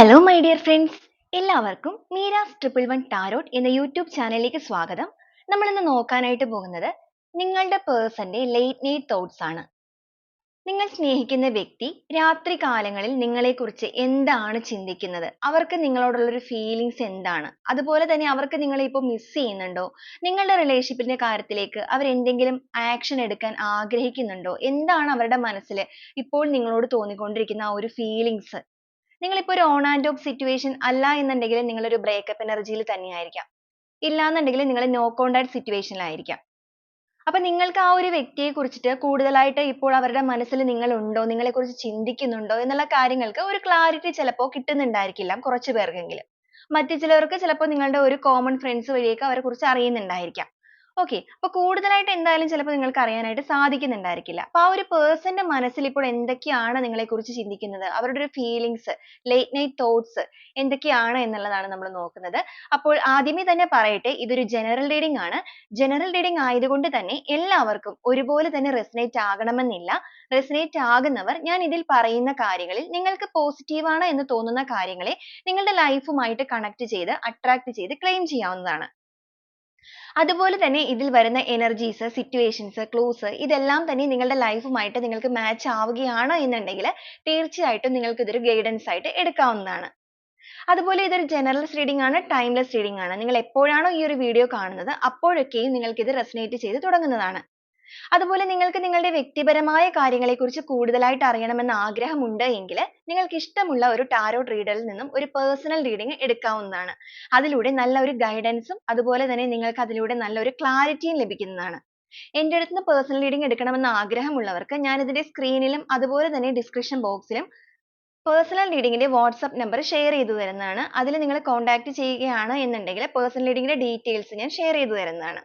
Hello my dear friends എല്ലാവർക്കും Meera's triple one tarot എന്ന YouTube ചാനലിലേക്ക് സ്വാഗതം. നമ്മൾ ഇന്ന് നോക്കാനായിട്ട് പോകുന്നത് നിങ്ങളുടെ പേഴ്സന്റെ ലേറ്റ് നൈറ്റ് തോട്ട്സ് ആണ്. നിങ്ങൾ സ്നേഹിക്കുന്ന വ്യക്തി രാത്രി കാലങ്ങളിൽ നിങ്ങളെക്കുറിച്ച് എന്താണ് ചിന്തിക്കുന്നത്? അവർക്ക് നിങ്ങളോടുള്ള ഒരു ഫീലിങ്സ് എന്താണ്? അതുപോലെ തന്നെ അവർക്ക് നിങ്ങളെ ഇപ്പോൾ മിസ് ചെയ്യുന്നുണ്ടോ? നിങ്ങളുടെ റിലേഷൻഷിപ്പിന്റെ കാര്യത്തിലേക്ക് അവർ എന്തെങ്കിലും ആക്ഷൻ എടുക്കാൻ ആഗ്രഹിക്കുന്നുണ്ടോ? എന്താണ് അവരുടെ മനസ്സിൽ ഇപ്പോൾ നിങ്ങളോട് തോന്നിക്കൊണ്ടിരിക്കുന്ന ആ ഒരു ഫീലിങ്സ് നിങ്ങളിപ്പോൾ ഒരു ഓൺ ആൻഡ് ഓഫ് സിറ്റുവേഷൻ അല്ല എന്നുണ്ടെങ്കിൽ നിങ്ങൾ ഒരു ബ്രേക്കപ്പ് എനർജിയിൽ തന്നെയായിരിക്കാം. ഇല്ലാന്നുണ്ടെങ്കിൽ നിങ്ങൾ നോ സിറ്റുവേഷനിൽ ആയിരിക്കാം. അപ്പൊ നിങ്ങൾക്ക് ആ ഒരു വ്യക്തിയെ കുറിച്ചിട്ട് കൂടുതലായിട്ട് ഇപ്പോൾ അവരുടെ മനസ്സിൽ നിങ്ങൾ ഉണ്ടോ? നിങ്ങളെ കുറിച്ച് ചിന്തിക്കുന്നുണ്ടോ? എന്നുള്ള കാര്യങ്ങൾക്ക് ഒരു ക്ലാരിറ്റി ചിലപ്പോൾ കിട്ടുന്നുണ്ടായിരിക്കില്ല കുറച്ചു പേർക്കെങ്കിലും. മറ്റു ചിലർക്ക് ചിലപ്പോൾ നിങ്ങളുടെ ഒരു കോമൺ ഫ്രണ്ട്സ് വഴിയൊക്കെ അവരെ കുറിച്ച് അറിയുന്നുണ്ടായിരിക്കാം. Okay. അപ്പൊ കൂടുതലായിട്ട് എന്തായാലും ചിലപ്പോൾ നിങ്ങൾക്ക് അറിയാനായിട്ട് സാധിക്കുന്നുണ്ടായിരിക്കില്ല. അപ്പൊ ആ ഒരു പേഴ്സന്റെ ന്റെ മനസ്സിൽ ഇപ്പോൾ എന്തൊക്കെയാണ് നിങ്ങളെ കുറിച്ച് ചിന്തിക്കുന്നത്? അവരുടെ ഒരു feelings late night thoughts എന്തൊക്കെയാണ് എന്നുള്ളതാണ് നമ്മൾ നോക്കുന്നത്. അപ്പോൾ ആദ്യമേ തന്നെ പറയട്ടെ ഇതൊരു ജനറൽ reading ആണ്. ജനറൽ reading ആയതുകൊണ്ട് തന്നെ എല്ലാവർക്കും ഒരുപോലെ തന്നെ resonate ആകണമെന്നില്ല. resonate ആകുന്നവർ ഞാൻ ഇതിൽ പറയുന്ന കാര്യങ്ങളിൽ നിങ്ങൾക്ക് positive ആണ് എന്ന് തോന്നുന്ന കാര്യങ്ങളെ നിങ്ങളുടെ ലൈഫുമായിട്ട് കണക്ട് ചെയ്ത് attract ചെയ്ത് ക്ലെയിം ചെയ്യാവുന്നതാണ്. അതുപോലെ തന്നെ ഇതിൽ വരുന്ന energies സിറ്റുവേഷൻസ് clues ഇതെല്ലാം തന്നെ നിങ്ങളുടെ ലൈഫുമായിട്ട് മായിട്ട് നിങ്ങൾക്ക് മാച്ച് ആവുകയാണ് എന്നുണ്ടെങ്കിൽ തീർച്ചയായിട്ടും നിങ്ങൾക്ക് ഇതൊരു ഗൈഡൻസ് ആയിട്ട് എടുക്കാവുന്നതാണ്. അതുപോലെ ഇതൊരു general റീഡിംഗ് ആണ് ടൈംലെസ് റീഡിംഗ് ആണ്. നിങ്ങൾ എപ്പോഴാണോ ഈ ഒരു വീഡിയോ കാണുന്നത് അപ്പോഴൊക്കെയും നിങ്ങൾക്ക് ഇത് resonate ചെയ്തു തുടങ്ങുന്നതാണ്. അതുപോലെ നിങ്ങൾക്ക് നിങ്ങളുടെ വ്യക്തിപരമായ കാര്യങ്ങളെ കുറിച്ച് കൂടുതലായിട്ട് അറിയണമെന്ന് ആഗ്രഹമുണ്ട് എങ്കിൽ നിങ്ങൾക്ക് ഇഷ്ടമുള്ള ഒരു ടാരോട്ട് റീഡറിൽ നിന്നും ഒരു പേഴ്സണൽ റീഡിംഗ് എടുക്കാവുന്നതാണ്. അതിലൂടെ നല്ല ഒരു ഗൈഡൻസും അതുപോലെ തന്നെ നിങ്ങൾക്ക് അതിലൂടെ നല്ല ഒരു ക്ലാരിറ്റിയും ലഭിക്കുന്നതാണ്. എന്റെ അടുത്ത് നിന്ന് പേഴ്സണൽ റീഡിംഗ് എടുക്കണമെന്ന് ആഗ്രഹമുള്ളവർക്ക് ഞാൻ ഇതിന്റെ സ്ക്രീനിലും അതുപോലെ തന്നെ ഡിസ്ക്രിപ്ഷൻ ബോക്സിലും പേഴ്സണൽ റീഡിങ്ങിന്റെ വാട്സ്ആപ്പ് നമ്പർ ഷെയർ ചെയ്തു തരുന്നതാണ്. അതിൽ നിങ്ങൾ കോൺടാക്ട് ചെയ്യുകയാണ് എന്നുണ്ടെങ്കിൽ പേഴ്സണൽ റീഡിങ്ങിന്റെ ഡീറ്റെയിൽസ് ഞാൻ ഷെയർ ചെയ്തു തരുന്നതാണ്.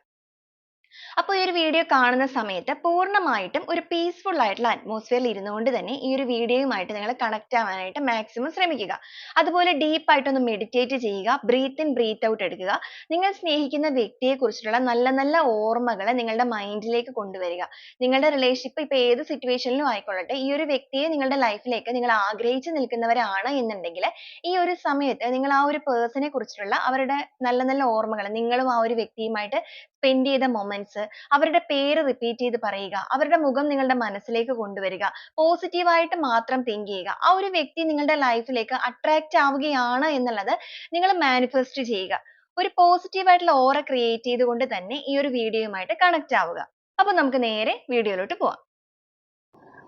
അപ്പോൾ ഈ ഒരു വീഡിയോ കാണുന്ന സമയത്ത് പൂർണമായിട്ടും ഒരു പീസ്ഫുൾ ആയിട്ടുള്ള അറ്റ്മോസ്ഫിയറിൽ ഇരുന്നുകൊണ്ട് തന്നെ ഈ ഒരു വീഡിയോയുമായിട്ട് നിങ്ങൾ കണക്ട് ആവാനായിട്ട് മാക്സിമം ശ്രമിക്കുക. അതുപോലെ ഡീപ്പ് ആയിട്ടൊന്ന് മെഡിറ്റേറ്റ് ചെയ്യുക ബ്രീത്ത് ഇൻ ബ്രീത്ത് ഔട്ട് എടുക്കുക. നിങ്ങൾ സ്നേഹിക്കുന്ന വ്യക്തിയെ കുറിച്ചിട്ടുള്ള നല്ല നല്ല ഓർമ്മകൾ നിങ്ങളുടെ മൈൻഡിലേക്ക് കൊണ്ടുവരിക. നിങ്ങളുടെ റിലേഷൻഷിപ്പ് ഇപ്പോൾ ഏത് സിറ്റുവേഷനിലും ആയിക്കൊള്ളട്ടെ ഈ ഒരു വ്യക്തിയെ നിങ്ങളുടെ ലൈഫിലേക്ക് നിങ്ങൾ ആഗ്രഹിച്ചു നിൽക്കുന്നവരാണ് എന്നുണ്ടെങ്കിൽ ഈ ഒരു സമയത്ത് നിങ്ങൾ ആ ഒരു പേഴ്സണെ കുറിച്ചിട്ടുള്ള അവരുടെ നല്ല നല്ല ഓർമ്മകൾ നിങ്ങളും ആ ഒരു വ്യക്തിയുമായിട്ട് സ്പെൻഡ് ചെയ്ത മൊമെന്റ്സ് അവരുടെ പേര് റിപ്പീറ്റ് ചെയ്ത് പറയുക അവരുടെ മുഖം നിങ്ങളുടെ മനസ്സിലേക്ക് കൊണ്ടുവരിക പോസിറ്റീവ് ആയിട്ട് മാത്രം തിങ്ക് ചെയ്യുക. ആ ഒരു വ്യക്തി നിങ്ങളുടെ ലൈഫിലേക്ക് അട്രാക്റ്റ് ആവുകയാണ് എന്നുള്ളത് നിങ്ങൾ മാനിഫെസ്റ്റ് ചെയ്യുക. ഒരു പോസിറ്റീവ് ആയിട്ടുള്ള ഓറ ക്രിയേറ്റ് ചെയ്തുകൊണ്ട് തന്നെ ഈ ഒരു വീഡിയോയുമായിട്ട് കണക്ട് ആവുക. അപ്പോൾ നമുക്ക് നേരെ വീഡിയോയിലോട്ട് പോവാം.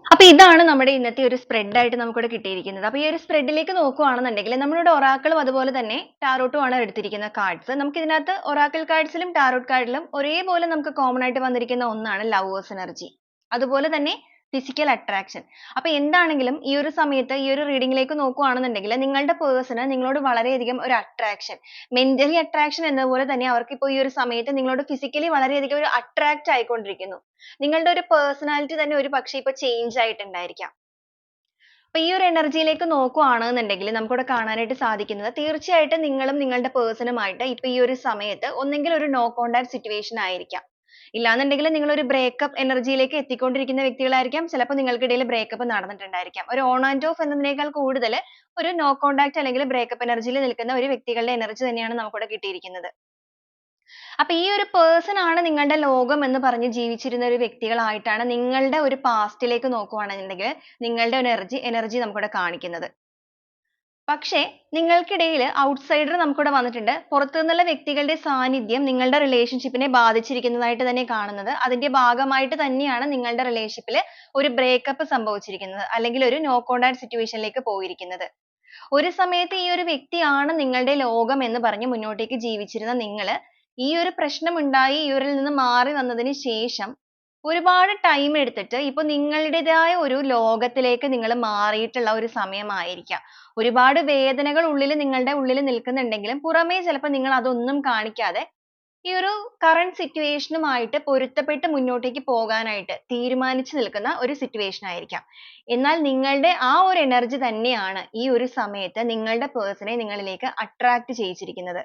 അപ്പൊ ഇതാണ് നമ്മുടെ ഇന്നത്തെ ഒരു സ്പ്രെഡ് ആയിട്ട് നമുക്കിവിടെ കിട്ടിയിരിക്കുന്നത്. അപ്പൊ ഈ ഒരു സ്പ്രെഡിലേക്ക് നോക്കുകയാണെന്നുണ്ടെങ്കിൽ നമ്മളിവിടെ ഒറാക്കളും അതുപോലെ തന്നെ ടാറോട്ടും ആണ് എടുത്തിരിക്കുന്ന കാർഡ്സ് നമുക്ക് ഇതിനകത്ത് ഒറാക്കിൾ കാർഡ്സിലും ടാറോട്ട് കാർഡിലും ഒരേപോലെ നമുക്ക് കോമൺ ആയിട്ട് വന്നിരിക്കുന്ന ഒന്നാണ് ലവേഴ്സ് എനർജി അതുപോലെ തന്നെ ഫിസിക്കൽ അട്രാക്ഷൻ അപ്പൊ എന്താണെങ്കിലും ഈ ഒരു സമയത്ത് ഈ ഒരു റീഡിങ്ങിലേക്ക് നോക്കുവാണെന്നുണ്ടെങ്കിൽ നിങ്ങളുടെ പേഴ്സണ് നിങ്ങളോട് വളരെയധികം ഒരു അട്രാക്ഷൻ മെന്റലി അട്രാക്ഷൻ എന്നപോലെ തന്നെ അവർക്ക് ഇപ്പോൾ ഈ ഒരു സമയത്ത് നിങ്ങളോട് ഫിസിക്കലി വളരെയധികം ഒരു അട്രാക്ട് ആയിക്കൊണ്ടിരിക്കുന്നു. നിങ്ങളുടെ ഒരു പേഴ്സണാലിറ്റി തന്നെ ഒരു പക്ഷേ ഇപ്പൊ ചേഞ്ച് ആയിട്ടുണ്ടായിരിക്കാം. അപ്പൊ ഈ ഒരു എനർജിയിലേക്ക് നോക്കുകയാണെന്നുണ്ടെങ്കിൽ നമുക്കിവിടെ കാണാനായിട്ട് സാധിക്കുന്നത് തീർച്ചയായിട്ടും നിങ്ങളും നിങ്ങളുടെ പേഴ്സണുമായിട്ട് ഇപ്പൊ ഈ ഒരു സമയത്ത് ഒന്നെങ്കിൽ ഒരു നോ കോണ്ടാക്ട് സിറ്റുവേഷൻ ആയിരിക്കാം. ഇല്ലാന്നുണ്ടെങ്കിൽ നിങ്ങൾ ഒരു ബ്രേക്കപ്പ് എനർജിയിലേക്ക് എത്തിക്കൊണ്ടിരിക്കുന്ന വ്യക്തികളായിരിക്കാം. ചിലപ്പോൾ നിങ്ങൾക്കിടയിൽ ബ്രേക്കപ്പ് നടന്നിട്ടുണ്ടായിരിക്കാം. ഒരു ഓൺ ആൻഡ് ഓഫ് എന്നതിനേക്കാൾ കൂടുതൽ ഒരു നോ കോണ്ടാക്ട് അല്ലെങ്കിൽ ബ്രേക്കപ്പ് എനർജിയിൽ നിൽക്കുന്ന ഒരു വ്യക്തികളുടെ എനർജി തന്നെയാണ് നമുക്കിവിടെ കിട്ടിയിരിക്കുന്നത്. അപ്പൊ ഈ ഒരു പേഴ്സൺ ആണ് നിങ്ങളുടെ ലോകം എന്ന് പറഞ്ഞ് ജീവിച്ചിരുന്ന ഒരു വ്യക്തികളായിട്ടാണ് നിങ്ങളുടെ ഒരു പാസ്റ്റിലേക്ക് നോക്കുകയാണെന്നുണ്ടെങ്കിൽ നിങ്ങളുടെ ഒരു എനർജി എനർജി നമുക്കിവിടെ കാണിക്കുന്നത്. പക്ഷേ നിങ്ങൾക്കിടയിൽ ഔട്ട്സൈഡർ നമുക്കിവിടെ വന്നിട്ടുണ്ട്. പുറത്തു നിന്നുള്ള വ്യക്തികളുടെ സാന്നിധ്യം നിങ്ങളുടെ റിലേഷൻഷിപ്പിനെ ബാധിച്ചിരിക്കുന്നതായിട്ട് തന്നെ കാണുന്നത്. അതിന്റെ ഭാഗമായിട്ട് തന്നെയാണ് നിങ്ങളുടെ റിലേഷൻഷിപ്പിൽ ഒരു ബ്രേക്കപ്പ് സംഭവിച്ചിരിക്കുന്നത്. അല്ലെങ്കിൽ ഒരു നോ കോണ്ടാക്ട് സിറ്റുവേഷനിലേക്ക് പോയിരിക്കുന്നത്. ഒരു സമയത്ത് ഈ ഒരു വ്യക്തിയാണ് നിങ്ങളുടെ ലോകം എന്ന് പറഞ്ഞ് മുന്നോട്ടേക്ക് ജീവിച്ചിരുന്ന നിങ്ങൾ ഈ ഒരു പ്രശ്നം ഉണ്ടായി ഇവരിൽ നിന്ന് മാറി വന്നതിന് ശേഷം ഒരുപാട് ടൈം എടുത്തിട്ട് ഇപ്പൊ നിങ്ങളുടേതായ ഒരു ലോകത്തിലേക്ക് നിങ്ങൾ മാറിയിട്ടുള്ള ഒരു സമയമായിരിക്കാം. ഒരുപാട് വേദനകൾ ഉള്ളിൽ നിങ്ങളുടെ ഉള്ളിൽ നിൽക്കുന്നുണ്ടെങ്കിലും പുറമേ ചിലപ്പോൾ നിങ്ങൾ അതൊന്നും കാണിക്കാതെ ഈ ഒരു കറന്റ് സിറ്റുവേഷനുമായിട്ട് പൊരുത്തപ്പെട്ട് മുന്നോട്ടേക്ക് പോകാനായിട്ട് തീരുമാനിച്ചു നിൽക്കുന്ന ഒരു സിറ്റുവേഷൻ ആയിരിക്കാം. എന്നാൽ നിങ്ങളുടെ ആ ഒരു എനർജി തന്നെയാണ് ഈ ഒരു സമയത്ത് നിങ്ങളുടെ പേഴ്സണെ നിങ്ങളിലേക്ക് അട്രാക്ട് ചെയ്യിച്ചിരിക്കുന്നത്.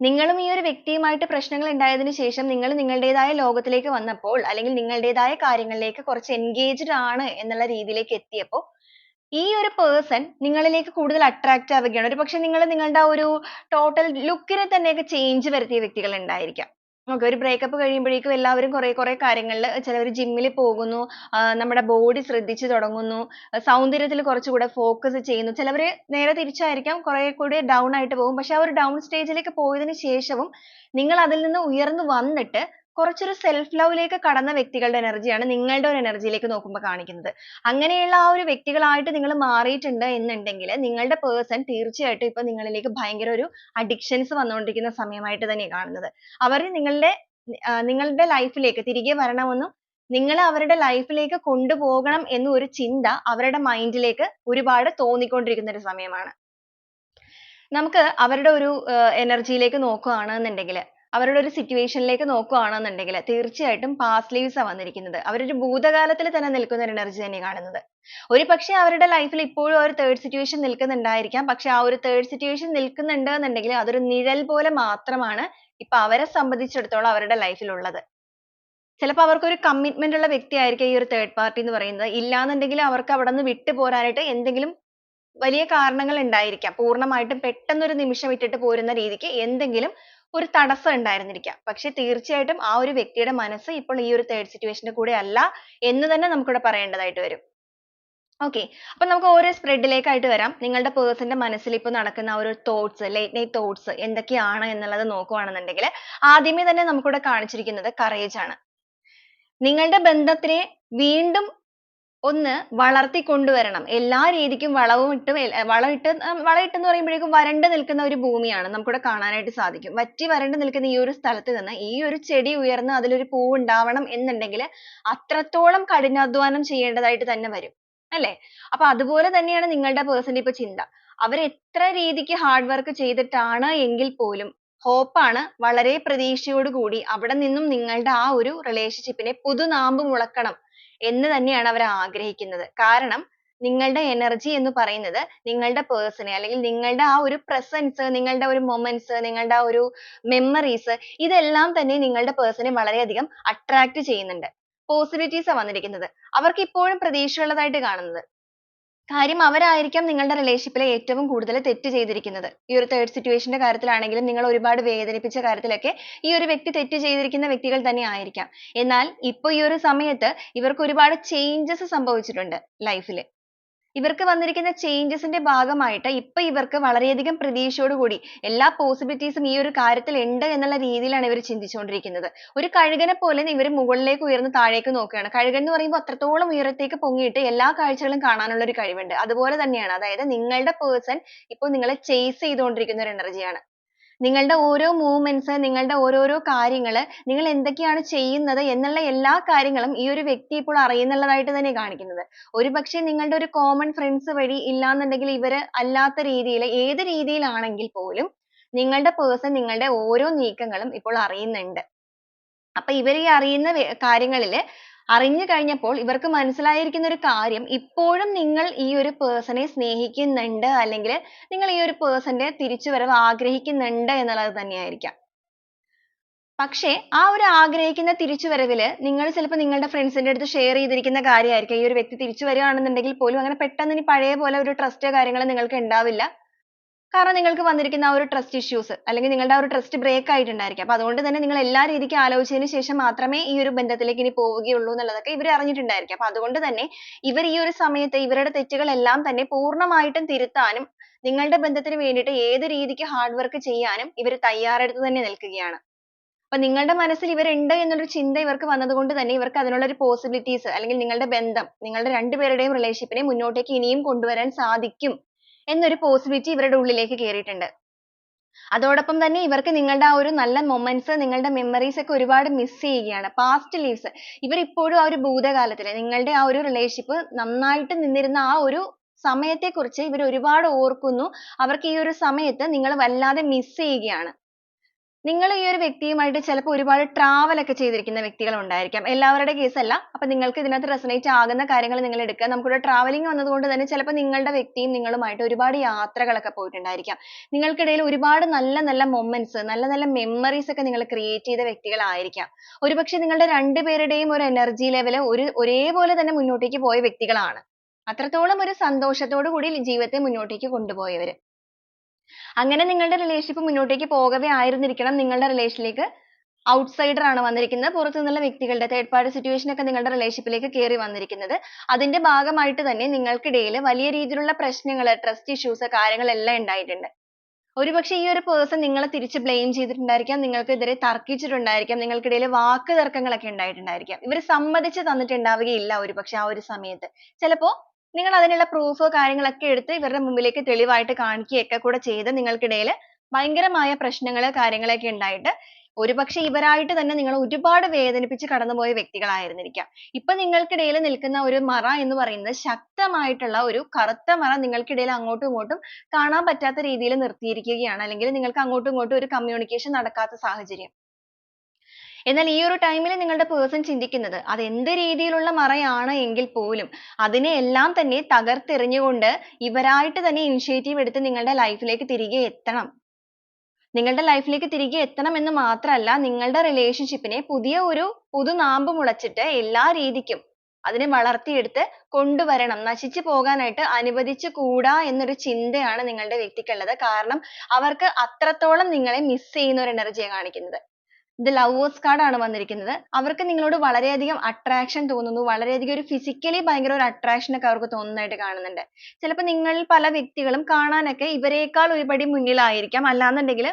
നിങ്ങളും ഈ ഒരു വ്യക്തിയുമായിട്ട് പ്രശ്നങ്ങൾ ഉണ്ടായതിനു ശേഷം നിങ്ങൾ നിങ്ങളുടേതായ ലോകത്തിലേക്ക് വന്നപ്പോൾ അല്ലെങ്കിൽ നിങ്ങളുടേതായ കാര്യങ്ങളിലേക്ക് കുറച്ച് എൻഗേജ്ഡ് ആണ് എന്നുള്ള രീതിയിലേക്ക് എത്തിയപ്പോൾ ഈ ഒരു പേഴ്സൺ നിങ്ങളിലേക്ക് കൂടുതൽ attract ആവുകയാണ്. ഒരുപക്ഷേ നിങ്ങൾ നിങ്ങളുടെ ആ ഒരു total look നെ തന്നെയൊക്കെ change വരുത്തിയ വ്യക്തികൾ ഉണ്ടായിരിക്കാം. Okay ഒരു ബ്രേക്കപ്പ് കഴിയുമ്പോഴേക്കും എല്ലാവരും കുറെ കുറെ കാര്യങ്ങളിൽ ചിലവർ ജിമ്മിൽ പോകുന്നു, നമ്മുടെ ബോഡി ശ്രദ്ധിച്ചു തുടങ്ങുന്നു, സൗന്ദര്യത്തിൽ കുറച്ചുകൂടെ ഫോക്കസ് ചെയ്യുന്നു. ചിലവർ നേരെ തിരിച്ചായിരിക്കാം കുറെ കൂടി down ആയിട്ട് പോകും. പക്ഷേ ആ ഒരു ഡൗൺ സ്റ്റേജിലേക്ക് ലേക്ക് പോയതിനു ശേഷവും നിങ്ങൾ അതിൽ നിന്ന് ഉയർന്നു വന്നിട്ട് കുറച്ചൊരു self love ലേക്ക് കടന്ന വ്യക്തികളുടെ energy യാണ് നിങ്ങളുടെ ഒരു energy യിലേക്ക് നോക്കുമ്പോൾ കാണിക്കുന്നത്. അങ്ങനെയുള്ള ആ ഒരു വ്യക്തികളായിട്ട് നിങ്ങൾ മാറിയിട്ടുണ്ട് എന്നുണ്ടെങ്കിൽ നിങ്ങളുടെ person തീർച്ചയായിട്ടും ഇപ്പോൾ നിങ്ങളിലേക്ക് ഭയങ്കര ഒരു addictions വന്നുകൊണ്ടിരിക്കുന്ന സമയമായിട്ട് തന്നെയാ കാണുന്നത്. അവർ നിങ്ങളുടെ ആഹ് നിങ്ങളുടെ life ലേക്ക് തിരികെ വരണമെന്നും നിങ്ങളെ അവരുടെ life ലേക്ക് കൊണ്ടുപോകണം എന്ന ഒരു ചിന്ത അവരുടെ mind ലേക്ക് ഒരുപാട് തോന്നിക്കൊണ്ടിരിക്കുന്ന ഒരു സമയമാണ്. നമുക്ക് അവരുടെ ഒരു energy യിലേക്ക് നോക്കുകയാണെന്നുണ്ടെങ്കിൽ അവരുടെ ഒരു situation ലേക്ക് നോക്കുകയാണെന്നുണ്ടെങ്കിൽ തീർച്ചയായിട്ടും past lives ആ വന്നിരിക്കുന്നത്. അവരൊരു ഭൂതകാലത്തിൽ തന്നെ നിൽക്കുന്ന ഒരു എനർജി തന്നെയാണ് കാണുന്നത്. ഒരു പക്ഷേ അവരുടെ ലൈഫിൽ ഇപ്പോഴും ഒരു തേർഡ് സിറ്റുവേഷൻ നിൽക്കുന്നുണ്ടായിരിക്കാം. പക്ഷെ ആ ഒരു തേർഡ് സിറ്റുവേഷൻ നിൽക്കുന്നുണ്ട് എന്നുണ്ടെങ്കിൽ അതൊരു നിഴൽ പോലെ മാത്രമാണ് ഇപ്പൊ അവരെ സംബന്ധിച്ചിടത്തോളം അവരുടെ life ൽ ഉള്ളത്. ചിലപ്പോൾ അവർക്ക് ഒരു commitment ഉള്ള വ്യക്തിയായിരിക്കും ഈ ഒരു തേർഡ് പാർട്ടി എന്ന് പറയുന്നത്. ഇല്ലാന്നുണ്ടെങ്കിൽ അവർക്ക് അവിടെ നിന്ന് വിട്ടു പോരാനായിട്ട് എന്തെങ്കിലും വലിയ കാരണങ്ങൾ ഉണ്ടായിരിക്കാം. പൂർണമായിട്ടും പെട്ടെന്നൊരു നിമിഷം ഇട്ടിട്ട് പോരുന്ന രീതിക്ക് എന്തെങ്കിലും ഒരു തടസ്സം ഉണ്ടായിരുന്നിരിക്കാം. പക്ഷേ തീർച്ചയായിട്ടും ആ ഒരു വ്യക്തിയുടെ മനസ്സ് ഇപ്പോൾ ഈ ഒരു third situation ന്റെ കൂടെ അല്ല എന്ന് തന്നെ നമുക്ക് ഇവിടെ പറയേണ്ടതായിട്ട് വരും. okay അപ്പോൾ നമുക്ക് ഓരോ spread ലേക്കായിട്ട് വരാം. നിങ്ങളുടെ person ന്റെ മനസ്സിൽ ഇപ്പോൾ നടക്കുന്ന ആ ഒരു thoughts, late night thoughts എന്തൊക്കെയാണ് എന്നുള്ളത് നോക്കുവാണെന്നുണ്ടെങ്കിൽ ആദ്യമേ തന്നെ നമുക്ക് ഇവിടെ കാണിച്ചിരിക്കുന്നത് courage ആണ്. നിങ്ങളുടെ ബന്ധത്തിനെ വീണ്ടും ഒന്ന് വളർത്തി കൊണ്ടുവരണം എല്ലാ രീതിക്കും വളവും ഇട്ടും വളമിട്ട് വളമിട്ട് എന്ന് പറയുമ്പോഴേക്കും വരണ്ട് നിൽക്കുന്ന ഒരു ഭൂമിയാണ് നമുക്കിവിടെ കാണാനായിട്ട് സാധിക്കും. വറ്റി വരണ്ട് നിൽക്കുന്ന ഈ ഒരു സ്ഥലത്ത് നിന്ന് ഈ ഒരു ചെടി ഉയർന്ന് അതിലൊരു പൂവ് ഉണ്ടാവണം എന്നുണ്ടെങ്കിൽ അത്രത്തോളം കഠിനാധ്വാനം ചെയ്യേണ്ടതായിട്ട് തന്നെ വരും. അല്ലേ? അപ്പൊ അതുപോലെ തന്നെയാണ് നിങ്ങളുടെ person ഇപ്പൊ ചിന്ത. അവർ എത്ര രീതിക്ക് ഹാർഡ് വർക്ക് ചെയ്തിട്ടാണ് എങ്കിൽ പോലും ഹോപ്പാണ് വളരെ പ്രതീക്ഷയോടുകൂടി അവിടെ നിന്നും നിങ്ങളുടെ ആ ഒരു റിലേഷൻഷിപ്പിനെ പുതുനാമ്പ് മുളക്കണം എന്ന് തന്നെയാണ് അവർ ആഗ്രഹിക്കുന്നത്. കാരണം നിങ്ങളുടെ energy എന്ന് പറയുന്നത് നിങ്ങളുടെ person നെ അല്ലെങ്കിൽ നിങ്ങളുടെ ആ ഒരു presence, നിങ്ങളുടെ ഒരു moments, നിങ്ങളുടെ ആ ഒരു memories ഇതെല്ലാം തന്നെ നിങ്ങളുടെ person നെ വളരെയധികം attract ചെയ്യുന്നുണ്ട്. possibilities ആ വന്നിരിക്കുന്നത്. അവർക്ക് ഇപ്പോഴും പ്രതീക്ഷയുള്ളതായിട്ട് കാണുന്നത്. കാര്യം അവരായിരിക്കാം നിങ്ങളുടെ relationship ൽ ഏറ്റവും കൂടുതൽ തെറ്റ് ചെയ്തിരിക്കുന്നത്. ഈ ഒരു തേർഡ് situation ന്റെ കാര്യത്തിലാണെങ്കിലും നിങ്ങൾ ഒരുപാട് വേദനിപ്പിച്ച കാര്യത്തിലൊക്കെ ഈ ഒരു വ്യക്തി തെറ്റ് ചെയ്തിരിക്കുന്ന വ്യക്തികൾ തന്നെ ആയിരിക്കാം. എന്നാൽ ഇപ്പൊ ഈ ഒരു സമയത്ത് ഇവർക്ക് ഒരുപാട് changes സംഭവിച്ചിട്ടുണ്ട് life. ഇവർക്ക് വന്നിരിക്കുന്ന changes ന്റെ ഭാഗമായിട്ട് ഇപ്പൊ ഇവർക്ക് വളരെയധികം പ്രതീക്ഷയോടുകൂടി എല്ലാ പോസിബിലിറ്റീസും ഈ ഒരു കാര്യത്തിൽ ഉണ്ട് എന്നുള്ള രീതിയിലാണ് ഇവർ ചിന്തിച്ചുകൊണ്ടിരിക്കുന്നത്. ഒരു കഴുകനെ പോലെ ഇവർ മുകളിലേക്ക് ഉയർന്ന് താഴേക്ക് നോക്കുകയാണ്. കഴുകൻ എന്ന് പറയുമ്പോൾ അത്രത്തോളം ഉയരത്തേക്ക് പൊങ്ങിയിട്ട് എല്ലാ കാഴ്ചകളും കാണാനുള്ള ഒരു കഴിവുണ്ട്. അതുപോലെ തന്നെയാണ് അതായത് നിങ്ങളുടെ പേഴ്സൺ ഇപ്പോൾ നിങ്ങളെ ചേസ് ചെയ്തുകൊണ്ടിരിക്കുന്ന ഒരു എനർജിയാണ്. നിങ്ങളുടെ ഓരോ മൂവ്മെന്റ്സ് നിങ്ങളുടെ ഓരോരോ കാര്യങ്ങൾ നിങ്ങൾ എന്തൊക്കെയാണ് ചെയ്യുന്നത് എന്നുള്ള എല്ലാ കാര്യങ്ങളും ഈ ഒരു വ്യക്തി ഇപ്പോൾ അറിയുന്നുള്ളതായിട്ട് തന്നെ കാണിക്കുന്നത്. ഒരുപക്ഷേ നിങ്ങളുടെ ഒരു കോമൺ ഫ്രണ്ട്സ് വഴി ഇല്ലാന്നുണ്ടെങ്കിൽ ഇവർ അല്ലാത്ത രീതിയിൽ ഏത് രീതിയിലാണെങ്കിൽ പോലും നിങ്ങളുടെ പേഴ്സൺ നിങ്ങളുടെ ഓരോ നീക്കങ്ങളും ഇപ്പോൾ അറിയുന്നുണ്ട്. അപ്പൊ ഇവർ ഈ അറിയുന്ന കാര്യങ്ങളിൽ അറിഞ്ഞു കഴിഞ്ഞപ്പോൾ ഇവർക്ക് മനസ്സിലായിരിക്കുന്ന ഒരു കാര്യം ഇപ്പോഴും നിങ്ങൾ ഈ ഒരു നെ സ്നേഹിക്കുന്നുണ്ട് അല്ലെങ്കിൽ നിങ്ങൾ ഈ ഒരു person ന്റെ തിരിച്ചുവരവ് ആഗ്രഹിക്കുന്നുണ്ട് എന്നുള്ളത് തന്നെയായിരിക്കാം. പക്ഷേ ആ ഒരു ആഗ്രഹിക്കുന്ന തിരിച്ചുവരവിൽ നിങ്ങൾ ചിലപ്പോൾ നിങ്ങളുടെ ഫ്രണ്ട്സിന്റെ ന്റെ അടുത്ത് ഷെയർ ചെയ്തിരിക്കുന്ന കാര്യമായിരിക്കാം ഈ ഒരു വ്യക്തി തിരിച്ചു വരികയാണെന്നുണ്ടെങ്കിൽ പോലും അങ്ങനെ പെട്ടെന്ന് ഇനി പഴയ പോലെ ഒരു ട്രസ്റ്റ് കാര്യങ്ങൾ നിങ്ങൾക്ക് ഉണ്ടാവില്ല. കാരണം നിങ്ങൾക്ക് വന്നിരിക്കുന്ന ആ ഒരു trust issues അല്ലെങ്കിൽ നിങ്ങളുടെ ആ ഒരു trust break ആയിട്ടുണ്ടായിരിക്കാം. അപ്പോൾ അതുകൊണ്ട് തന്നെ നിങ്ങൾ എല്ലാ രീതിക്കും ആലോചിച്ചതിന് ശേഷം മാത്രമേ ഈ ഒരു ബന്ധത്തിലേക്ക് ഇനി പോവുകയുള്ളൂ എന്നുള്ളതൊക്കെ ഇവർ അറിഞ്ഞിട്ടുണ്ടായിരിക്കും അപ്പോൾ അതുകൊണ്ട് തന്നെ ഇവർ ഈ ഒരു സമയത്ത് ഇവരുടെ തെറ്റുകളെല്ലാം തന്നെ പൂർണമായിട്ടും തിരുത്താനും നിങ്ങളുടെ ബന്ധത്തിന് വേണ്ടിയിട്ട് ഏത് രീതിക്ക് hard work ചെയ്യാനും ഇവർ തയ്യാറെടുത്ത് തന്നെ നിൽക്കുകയാണ്. അപ്പോൾ നിങ്ങളുടെ മനസ്സിൽ ഇവരുണ്ട് എന്നുള്ള ചിന്ത ഇവർക്ക് വന്നതുകൊണ്ട് തന്നെ ഇവർക്ക് അതിനുള്ള ഒരു possibilities അല്ലെങ്കിൽ നിങ്ങളുടെ ബന്ധം നിങ്ങളുടെ രണ്ടുപേരുടെയും relationship നെ മുന്നോട്ടേക്ക് ഇനിയും കൊണ്ടുവരാൻ സാധിക്കും എന്നൊരു possibility ഇവരുടെ ഉള്ളിലേക്ക് കേറിയിട്ടുണ്ട്. അതോടൊപ്പം തന്നെ ഇവർക്ക് നിങ്ങളുടെ ആ ഒരു നല്ല moments, നിങ്ങളുടെ memories ഒക്കെ ഒരുപാട് miss ചെയ്യുകയാണ്. past lives ഇവർ ഇപ്പോഴും ആ ഒരു ഭൂതകാലത്തിൽ നിങ്ങളുടെ ആ ഒരു relationship നന്നായിട്ട് നിന്നിരുന്ന ആ ഒരു സമയത്തെ കുറിച്ച് ഇവർ ഒരുപാട് ഓർക്കുന്നു. അവർക്ക് ഈ ഒരു സമയത്ത് നിങ്ങളെ വല്ലാതെ miss ചെയ്യുകയാണ്. നിങ്ങൾ ഈ ഒരു വ്യക്തിയുമായിട്ട് ചിലപ്പോൾ ഒരുപാട് ട്രാവൽ ഒക്കെ ചെയ്തിരിക്കുന്ന വ്യക്തികൾ ഉണ്ടായിരിക്കാം. എല്ലാവരുടെ case അല്ല. അപ്പോൾ നിങ്ങൾക്ക് ഇതിനകത്ത് resonate ആകുന്ന കാര്യങ്ങൾ നിങ്ങൾ എടുക്കുക. നമുക്കിവിടെ ട്രാവലിംഗ് വന്നതുകൊണ്ട് തന്നെ ചിലപ്പോൾ നിങ്ങളുടെ വ്യക്തിയും നിങ്ങളുമായിട്ട് ഒരുപാട് യാത്രകളൊക്കെ പോയിട്ടുണ്ടായിരിക്കാം. നിങ്ങൾക്കിടയിൽ ഒരുപാട് നല്ല നല്ല മൊമെന്റ്സ് നല്ല നല്ല മെമ്മറീസ് ഒക്കെ നിങ്ങൾ ക്രിയേറ്റ് ചെയ്ത വ്യക്തികളായിരിക്കാം. ഒരുപക്ഷേ നിങ്ങളുടെ രണ്ടുപേരുടെയും ഒരു എനർജി level ഒരു ഒരേപോലെ തന്നെ മുന്നോട്ടേക്ക് പോയ വ്യക്തികളാണ്. അത്രത്തോളം ഒരു സന്തോഷത്തോടു കൂടി ജീവിതത്തെ മുന്നോട്ടേക്ക് കൊണ്ടുപോയവര് അങ്ങനെ നിങ്ങളുടെ റിലേഷൻഷിപ്പ് മുന്നോട്ടേക്ക് പോകവേ ആയിരുന്നിരിക്കണം നിങ്ങളുടെ റിലേഷനിലേക്ക് outsider ആണ് വന്നിരിക്കുന്നത്. പുറത്തു നിന്നുള്ള വ്യക്തികളുടെ third party situation ഒക്കെ നിങ്ങളുടെ റിലേഷൻഷിപ്പിലേക്ക് കേറി വന്നിരിക്കുന്നത്. അതിന്റെ ഭാഗമായിട്ട് തന്നെ നിങ്ങൾക്കിടയിൽ വലിയ രീതിയിലുള്ള പ്രശ്നങ്ങൾ trust issues കാര്യങ്ങളെല്ലാം ഉണ്ടായിട്ടുണ്ട്. ഒരുപക്ഷേ ഈ ഒരു person നിങ്ങളെ തിരിച്ച് blame ചെയ്തിട്ടുണ്ടായിരിക്കാം നിങ്ങൾക്കെതിരെ തർക്കിച്ചിട്ടുണ്ടായിരിക്കാം നിങ്ങൾക്കിടയിൽ വാക്ക് തർക്കങ്ങൾ ഒക്കെ ഉണ്ടായിട്ടുണ്ടായിരിക്കാം. ഇവർ സമ്മതിച്ച് തന്നിട്ടുണ്ടാവുകയില്ല ഒരുപക്ഷേ ആ ഒരു സമയത്ത്. ചിലപ്പോ നിങ്ങൾ അതിനുള്ള proof കാര്യങ്ങളൊക്കെ എടുത്ത് ഇവരുടെ മുമ്പിലേക്ക് തെളിവായിട്ട് കാണിക്കുകയൊക്കെ കൂടെ ചെയ്ത് നിങ്ങൾക്കിടയിൽ ഭയങ്കരമായ പ്രശ്നങ്ങൾ കാര്യങ്ങളൊക്കെ ഉണ്ടായിട്ട് ഒരുപക്ഷെ ഇവരായിട്ട് തന്നെ നിങ്ങളെ ഒരുപാട് വേദനിപ്പിച്ച് കടന്നുപോയ വ്യക്തികളായിരുന്നിരിക്കാം. ഇപ്പൊ നിങ്ങൾക്കിടയിൽ നിൽക്കുന്ന ഒരു മറ എന്ന് പറയുന്നത് ശക്തമായിട്ടുള്ള ഒരു കറുത്ത മറ നിങ്ങൾക്കിടയിൽ അങ്ങോട്ടും ഇങ്ങോട്ടും കാണാൻ പറ്റാത്ത രീതിയിൽ നിർത്തിയിരിക്കുകയാണ്. അല്ലെങ്കിൽ നിങ്ങൾക്ക് അങ്ങോട്ടും ഇങ്ങോട്ടും ഒരു communication നടക്കാത്ത സാഹചര്യം. എന്നാൽ ഈ ഒരു ടൈമിൽ നിങ്ങളുടെ പേഴ്സൺ ചിന്തിക്കുന്നത് അത് എന്ത് രീതിയിലുള്ള മറയാണ് എങ്കിൽ പോലും അതിനെ എല്ലാം തന്നെ തകർത്തെറിഞ്ഞുകൊണ്ട് ഇവരായിട്ട് തന്നെ ഇനിഷ്യേറ്റീവ് എടുത്ത് നിങ്ങളുടെ ലൈഫിലേക്ക് ലേക്ക് തിരികെ എത്തണം. നിങ്ങളുടെ ലൈഫിലേക്ക് ലേക്ക് തിരികെ എത്തണം എന്ന് മാത്രമല്ല നിങ്ങളുടെ റിലേഷൻഷിപ്പിനെ പുതിയ ഒരു പുതുനാമ്പ് മുളച്ചിട്ട് എല്ലാ രീതിക്കും അതിനെ വളർത്തിയെടുത്ത് കൊണ്ടുവരണം നശിച്ചു പോകാനായിട്ട് അനുവദിച്ചു കൂടാ എന്നൊരു ചിന്തയാണ് നിങ്ങളുടെ വ്യക്തിക്കുള്ളത്. കാരണം അവർക്ക് അത്രത്തോളം നിങ്ങളെ മിസ് ചെയ്യുന്ന ഒരു യാ കാണിക്കുന്നത്. The ലവേഴ്സ് കാർഡ് ആണ് വന്നിരിക്കുന്നത്. അവർക്ക് നിങ്ങളോട് വളരെയധികം attraction തോന്നുന്നു. വളരെയധികം ഒരു ഫിസിക്കലി ഭയങ്കര ഒരു attraction ഒക്കെ അവർക്ക് തോന്നുന്നതായിട്ട് കാണുന്നുണ്ട്. ചിലപ്പോൾ നിങ്ങളിൽ പല വ്യക്തികളും കാണാനൊക്കെ ഇവരെക്കാൾ ഒരുപടി മുന്നിൽ. അല്ലാന്നുണ്ടെങ്കിൽ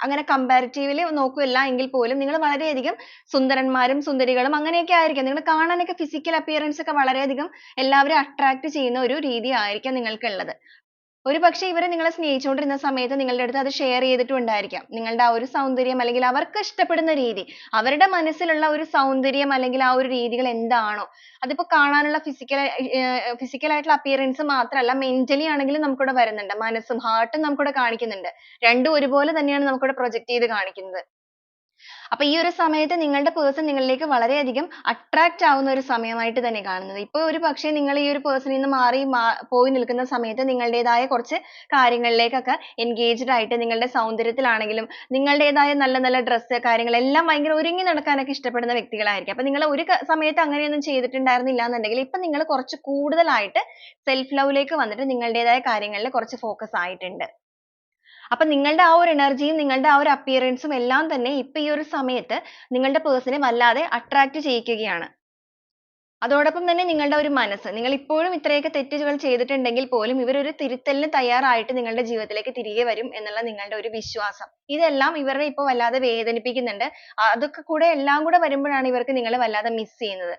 അങ്ങനെ comparatively നോക്കുകയല്ല എങ്കിൽ പോലും നിങ്ങൾ വളരെയധികം സുന്ദരന്മാരും സുന്ദരികളും അങ്ങനെയൊക്കെ ആയിരിക്കും നിങ്ങൾ കാണാനൊക്കെ physical appearance ഒക്കെ വളരെയധികം എല്ലാവരെയും attract ചെയ്യുന്ന ഒരു രീതി ആയിരിക്കാം നിങ്ങൾക്കുള്ളത്. ഒരുപക്ഷെ ഇവർ നിങ്ങളെ സ്നേഹിച്ചുകൊണ്ടിരുന്ന സമയത്ത് നിങ്ങളുടെ അടുത്ത് അത് ഷെയർ ചെയ്തിട്ടും ഉണ്ടായിരിക്കാം. നിങ്ങളുടെ ആ ഒരു സൗന്ദര്യം അല്ലെങ്കിൽ അവർക്ക് ഇഷ്ടപ്പെടുന്ന രീതി അവരുടെ മനസ്സിലുള്ള ഒരു സൗന്ദര്യം അല്ലെങ്കിൽ ആ ഒരു രീതികൾ എന്താണോ അതിപ്പോ കാണാനുള്ള ഫിസിക്കൽ ഫിസിക്കൽ ആയിട്ടുള്ള അപ്പിയറൻസ് മാത്രമല്ല മെന്റലി ആണെങ്കിലും നമുക്കിവിടെ വരുന്നുണ്ട്. മനസ്സും ഹാർട്ടും നമുക്കിവിടെ കാണിക്കുന്നുണ്ട്. രണ്ടും ഒരുപോലെ തന്നെയാണ് നമുക്കിവിടെ പ്രൊജക്റ്റ് ചെയ്ത് കാണിക്കുന്നത്. അപ്പൊ ഈ ഒരു സമയത്ത് നിങ്ങളുടെ person നിങ്ങളിലേക്ക് വളരെയധികം attract ആവുന്ന ഒരു സമയമായിട്ട് തന്നെ കാണുന്നത്. ഇപ്പൊ ഒരുപക്ഷേ നിങ്ങൾ ഈ ഒരു person ൽ നിന്ന് മാറി പോയി നിൽക്കുന്ന സമയത്ത് നിങ്ങളുടേതായ കുറച്ച് കാര്യങ്ങളിലേക്കൊക്കെ engaged ആയിട്ട് നിങ്ങളുടെ സൗന്ദര്യത്തിലാണെങ്കിലും നിങ്ങളുടേതായ നല്ല നല്ല dress കാര്യങ്ങൾ എല്ലാം ഭയങ്കര ഒരുങ്ങി നടക്കാനൊക്കെ ഇഷ്ടപ്പെടുന്ന വ്യക്തികളായിരിക്കും. അപ്പൊ നിങ്ങൾ ഒരു സമയത്ത് അങ്ങനെയൊന്നും ചെയ്തിട്ടുണ്ടായിരുന്നില്ല എന്നുണ്ടെങ്കിൽ ഇപ്പൊ നിങ്ങൾ കുറച്ച് കൂടുതലായിട്ട് self love ലേക്ക് വന്നിട്ട് നിങ്ങളുടേതായ കാര്യങ്ങളിൽ കുറച്ച് focus ആയിട്ടുണ്ട്. അപ്പൊ നിങ്ങളുടെ ആ ഒരു എനർജിയും നിങ്ങളുടെ ആ ഒരു appearance ഉം എല്ലാം തന്നെ ഇപ്പൊ ഈ ഒരു സമയത്ത് നിങ്ങളുടെ നെ വല്ലാതെ attract ചെയ്യിക്കുകയാണ്. അതോടൊപ്പം തന്നെ നിങ്ങളുടെ ഒരു മനസ്സ് നിങ്ങൾ ഇപ്പോഴും ഇത്രയൊക്കെ തെറ്റുകൾ ചെയ്തിട്ടുണ്ടെങ്കിൽ പോലും ഇവർ ഒരു തിരുത്തലിന് തയ്യാറായിട്ട് നിങ്ങളുടെ ജീവിതത്തിലേക്ക് തിരികെ വരും എന്നുള്ള നിങ്ങളുടെ ഒരു വിശ്വാസം. ഇതെല്ലാം ഇവരെ ഇപ്പൊ വല്ലാതെ വേദനിപ്പിക്കുന്നുണ്ട്. അതൊക്കെ കൂടെ എല്ലാം കൂടെ വരുമ്പോഴാണ് ഇവർക്ക് നിങ്ങളെ വല്ലാതെ miss ചെയ്യുന്നത്.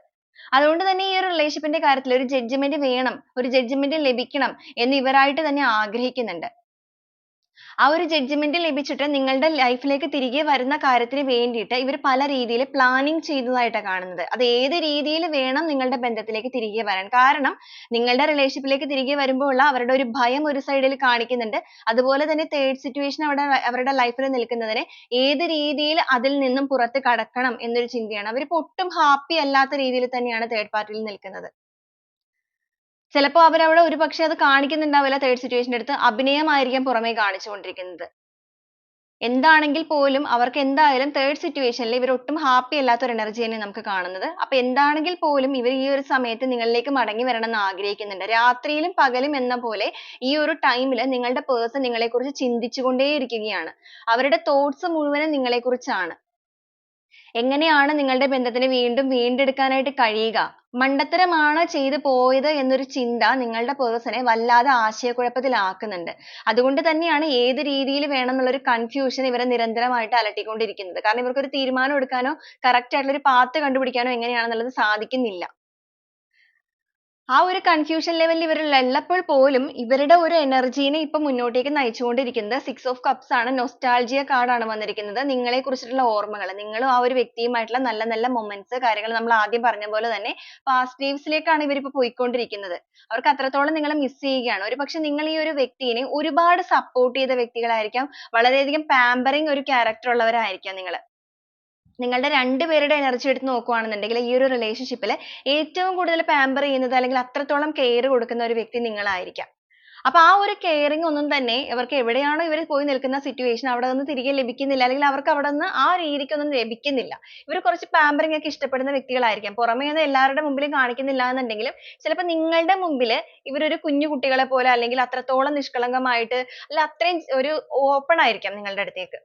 അതുകൊണ്ട് തന്നെ ഈ ഒരു relationship ന്റെ കാര്യത്തിൽ ഒരു judgement വേണം ഒരു judgement ലഭിക്കണം എന്ന് ഇവരായിട്ട് തന്നെ ആഗ്രഹിക്കുന്നുണ്ട്. ആ ഒരു judgement ലഭിച്ചിട്ട് നിങ്ങളുടെ life ലേക്ക് തിരികെ വരുന്ന കാര്യത്തിന് വേണ്ടിയിട്ട് ഇവർ പല രീതിയിൽ planning ചെയ്തതായിട്ടാണ് കാണുന്നത്. അത് ഏത് രീതിയിൽ വേണം നിങ്ങളുടെ ബന്ധത്തിലേക്ക് തിരികെ വരാൻ. കാരണം നിങ്ങളുടെ relationship ലേക്ക് തിരികെ വരുമ്പോൾ ഉള്ള അവരുടെ ഒരു ഭയം ഒരു side കാണിക്കുന്നുണ്ട്. അതുപോലെ തന്നെ third situation അവിടെ അവരുടെ life നിൽക്കുന്നതിന് ഏത് രീതിയിൽ അതിൽ നിന്നും പുറത്ത് കടക്കണം എന്നൊരു ചിന്തയാണ്. അവരിപ്പോ ഒട്ടും happy അല്ലാത്ത രീതിയിൽ തന്നെയാണ് third party നിൽക്കുന്നത്. ചിലപ്പോൾ അവരവിടെ ഒരുപക്ഷേ അത് കാണിക്കുന്നുണ്ടാവില്ല തേർഡ് situation അടുത്ത്. അഭിനയമായിരിക്കും പുറമേ കാണിച്ചുകൊണ്ടിരിക്കുന്നത്. എന്താണെങ്കിൽ പോലും അവർക്ക് എന്തായാലും തേർഡ് സിറ്റുവേഷനിൽ ഇവർ ഒട്ടും happy അല്ലാത്ത ഒരു energy തന്നെ നമുക്ക് കാണുന്നത്. അപ്പൊ എന്താണെങ്കിൽ പോലും ഇവർ ഈ ഒരു സമയത്ത് നിങ്ങളിലേക്ക് മടങ്ങി വരണം എന്ന് ആഗ്രഹിക്കുന്നുണ്ട്. രാത്രിയിലും പകലും എന്ന പോലെ ഈ ഒരു time ൽ നിങ്ങളുടെ person നിങ്ങളെക്കുറിച്ച് ചിന്തിച്ചുകൊണ്ടേയിരിക്കുകയാണ്. അവരുടെ thoughts മുഴുവനും നിങ്ങളെക്കുറിച്ചാണ്. എങ്ങനെയാണ് നിങ്ങളുടെ ബന്ധത്തിനെ വീണ്ടും വീണ്ടെടുക്കാനായിട്ട് കഴിയുക? മണ്ടത്തരമാണ് ചെയ്തു പോയത് എന്നൊരു ചിന്ത നിങ്ങളുടെ person നെ വല്ലാതെ ആശയക്കുഴപ്പത്തിലാക്കുന്നുണ്ട്. അതുകൊണ്ട് തന്നെയാണ് ഏത് രീതിയിൽ വേണം എന്നുള്ള ഒരു confusion ഇവരെ നിരന്തരമായിട്ട് അലട്ടിക്കൊണ്ടിരിക്കുന്നത്. കാരണം ഇവർക്ക് ഒരു തീരുമാനം എടുക്കാനോ correct ആയിട്ടുള്ള ഒരു path കണ്ടുപിടിക്കാനോ എങ്ങനെയാണെന്നുള്ളത് സാധിക്കുന്നില്ല. ആ ഒരു കൺഫ്യൂഷൻ ലെവലിൽ ഉള്ളപ്പോൾ പോലും ഇവരുടെ ഒരു എനർജീനെ ഇപ്പൊ മുന്നോട്ടേക്ക് നയിച്ചുകൊണ്ടിരിക്കുന്നത് സിക്സ് ഓഫ് കപ്സ് ആണ്. നൊസ്റ്റാൾജിയ കാർഡാണ് വന്നിരിക്കുന്നത്. നിങ്ങളെ കുറിച്ചിട്ടുള്ള ഓർമ്മകൾ നിങ്ങളും ആ ഒരു വ്യക്തിയുമായിട്ടുള്ള നല്ല നല്ല മൊമെന്റ്സ് കാര്യങ്ങൾ നമ്മൾ ആദ്യം പറഞ്ഞ പോലെ തന്നെ പാസ്റ്റ് lives ഇവരിപ്പോ പോയിക്കൊണ്ടിരിക്കുന്നത്. അവർക്ക് അത്രത്തോളം നിങ്ങളെ മിസ് ചെയ്യുകയാണ്. ഒരു പക്ഷെ നിങ്ങൾ ഈ ഒരു വ്യക്തിനെ ഒരുപാട് സപ്പോർട്ട് ചെയ്ത വ്യക്തികളായിരിക്കാം. വളരെയധികം പാമ്പറിങ് ഒരു ക്യാരക്ടർ ഉള്ളവരായിരിക്കാം നിങ്ങൾ. നിങ്ങളുടെ രണ്ടുപേരുടെ എനർജി എടുത്ത് നോക്കുവാണെന്നുണ്ടെങ്കിൽ ഈ ഒരു റിലേഷൻഷിപ്പിൽ ഏറ്റവും കൂടുതൽ pamper ചെയ്യുന്നത് അല്ലെങ്കിൽ അത്രത്തോളം കെയർ കൊടുക്കുന്ന ഒരു വ്യക്തി നിങ്ങളായിരിക്കാം. അപ്പൊ ആ ഒരു കെയറിങ് ഒന്നും തന്നെ ഇവർക്ക് എവിടെയാണോ ഇവർ പോയി നിൽക്കുന്ന സിറ്റുവേഷൻ അവിടെ നിന്ന് തിരികെ ലഭിക്കുന്നില്ല അല്ലെങ്കിൽ അവർക്ക് അവിടെ നിന്ന് ആ രീതിക്കൊന്നും ലഭിക്കുന്നില്ല. ഇവർ കുറച്ച് പാമ്പറിങ് ഒക്കെ ഇഷ്ടപ്പെടുന്ന വ്യക്തികളായിരിക്കാം. പുറമേ നിന്ന് എല്ലാവരുടെ മുമ്പിലും കാണിക്കുന്നില്ല എന്നുണ്ടെങ്കിലും ചിലപ്പോൾ നിങ്ങളുടെ മുമ്പിൽ ഇവരൊരു കുഞ്ഞു കുട്ടികളെ പോലെ അല്ലെങ്കിൽ അത്രത്തോളം നിഷ്കളങ്കമായിട്ട് അല്ല അത്രയും ഒരു ഓപ്പൺ ആയിരിക്കാം നിങ്ങളുടെ അടുത്തേക്ക്.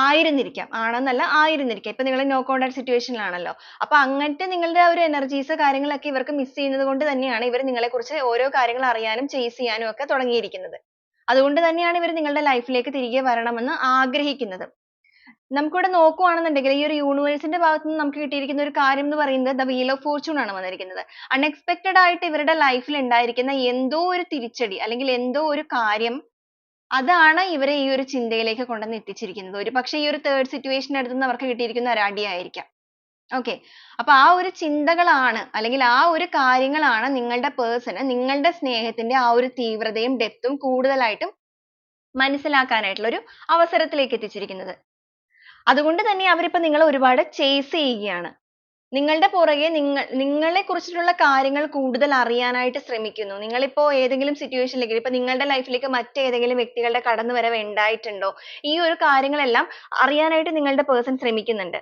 ആയിരുന്നിരിക്കാം. ആണെന്നല്ല ആയിരുന്നിരിക്കാം. ഇപ്പൊ നിങ്ങൾ നോ കോണ്ടാക്ട് സിറ്റുവേഷനിലാണല്ലോ അപ്പൊ അങ്ങനത്തെ നിങ്ങളുടെ ആ ഒരു എനർജീസ് കാര്യങ്ങളൊക്കെ ഇവർക്ക് മിസ് ചെയ്യുന്നത് കൊണ്ട് തന്നെയാണ് ഇവർ നിങ്ങളെ കുറിച്ച് ഓരോ കാര്യങ്ങൾ അറിയാനും ചേസ് ചെയ്യാനും ഒക്കെ തുടങ്ങിയിരിക്കുന്നത്. അതുകൊണ്ട് തന്നെയാണ് ഇവർ നിങ്ങളുടെ ലൈഫിലേക്ക് തിരികെ വരണമെന്ന് ആഗ്രഹിക്കുന്നത്. നമുക്കിവിടെ നോക്കുവാണെന്നുണ്ടെങ്കിൽ ഈ ഒരു യൂണിവേഴ്സിന്റെ ഭാഗത്ത് നിന്ന് നമുക്ക് കിട്ടിയിരിക്കുന്ന ഒരു കാര്യം എന്ന് പറയുന്നത് ദ വീൽ ഓഫ് ഫോർച്യൂൺ ആണ് വന്നിരിക്കുന്നത്. അൺഎക്സ്പെക്റ്റഡ് ആയിട്ട് ഇവരുടെ ലൈഫിൽ ഉണ്ടായിരിക്കുന്ന എന്തോ ഒരു തിരിച്ചടി അല്ലെങ്കിൽ എന്തോ ഒരു കാര്യം അതാണ് ഇവരെ ഈ ഒരു ചിന്തയിലേക്ക് കൊണ്ടുവന്ന് എത്തിച്ചിരിക്കുന്നത്. ഒരുപക്ഷെ ഈ ഒരു തേർഡ് സിറ്റുവേഷൻ അടുത്ത് നിന്ന് അവർക്ക് കിട്ടിയിരിക്കുന്ന ഒരു അടിയായിരിക്കാം. Okay. അപ്പൊ ആ ഒരു ചിന്തകളാണ് അല്ലെങ്കിൽ ആ ഒരു കാര്യങ്ങളാണ് നിങ്ങളുടെ person നിങ്ങളുടെ സ്നേഹത്തിന്റെ ആ ഒരു തീവ്രതയും depth ഉം കൂടുതലായിട്ടും മനസ്സിലാക്കാനായിട്ടുള്ള ഒരു അവസരത്തിലേക്ക് എത്തിച്ചിരിക്കുന്നത്. അതുകൊണ്ട് തന്നെ അവരിപ്പോ നിങ്ങളെ ഒരുപാട് chase ചെയ്യുകയാണ്. നിങ്ങളുടെ പുറകെ നിങ്ങൾ നിങ്ങളെ കുറിച്ചിട്ടുള്ള കാര്യങ്ങൾ കൂടുതൽ അറിയാനായിട്ട് ശ്രമിക്കുന്നു. നിങ്ങളിപ്പോ ഏതെങ്കിലും situation ലേക്ക് ഇപ്പൊ നിങ്ങളുടെ life ലേക്ക് മറ്റേതെങ്കിലും വ്യക്തികളുടെ കടന്നുവരവ് ഉണ്ടായിട്ടുണ്ടോ? ഈ ഒരു കാര്യങ്ങളെല്ലാം അറിയാനായിട്ട് നിങ്ങളുടെ person ശ്രമിക്കുന്നുണ്ട്.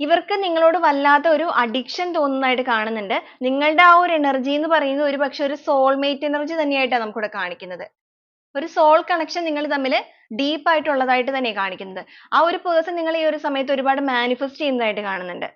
ഇവർക്ക് നിങ്ങളോട് വല്ലാത്ത ഒരു addiction തോന്നുന്നതായിട്ട് കാണുന്നുണ്ട്. നിങ്ങളുടെ ആ ഒരു energy എന്ന് പറയുന്നത് ഒരുപക്ഷെ ഒരു എനർജി energy തന്നെയായിട്ടാണ് നമുക്കിവിടെ കാണിക്കുന്നത്. ഒരു സോൾ കണക്ഷൻ നിങ്ങൾ തമ്മിൽ ഡീപ്പ് ആയിട്ടുള്ളതായിട്ട് തന്നെ കാണിക്കുന്നത്. ആ ഒരു പേഴ്സൺ നിങ്ങൾ ഈ ഒരു സമയത്ത് ഒരുപാട് മാനിഫെസ്റ്റ് ചെയ്യുന്നതായിട്ട് കാണുന്നുണ്ട്.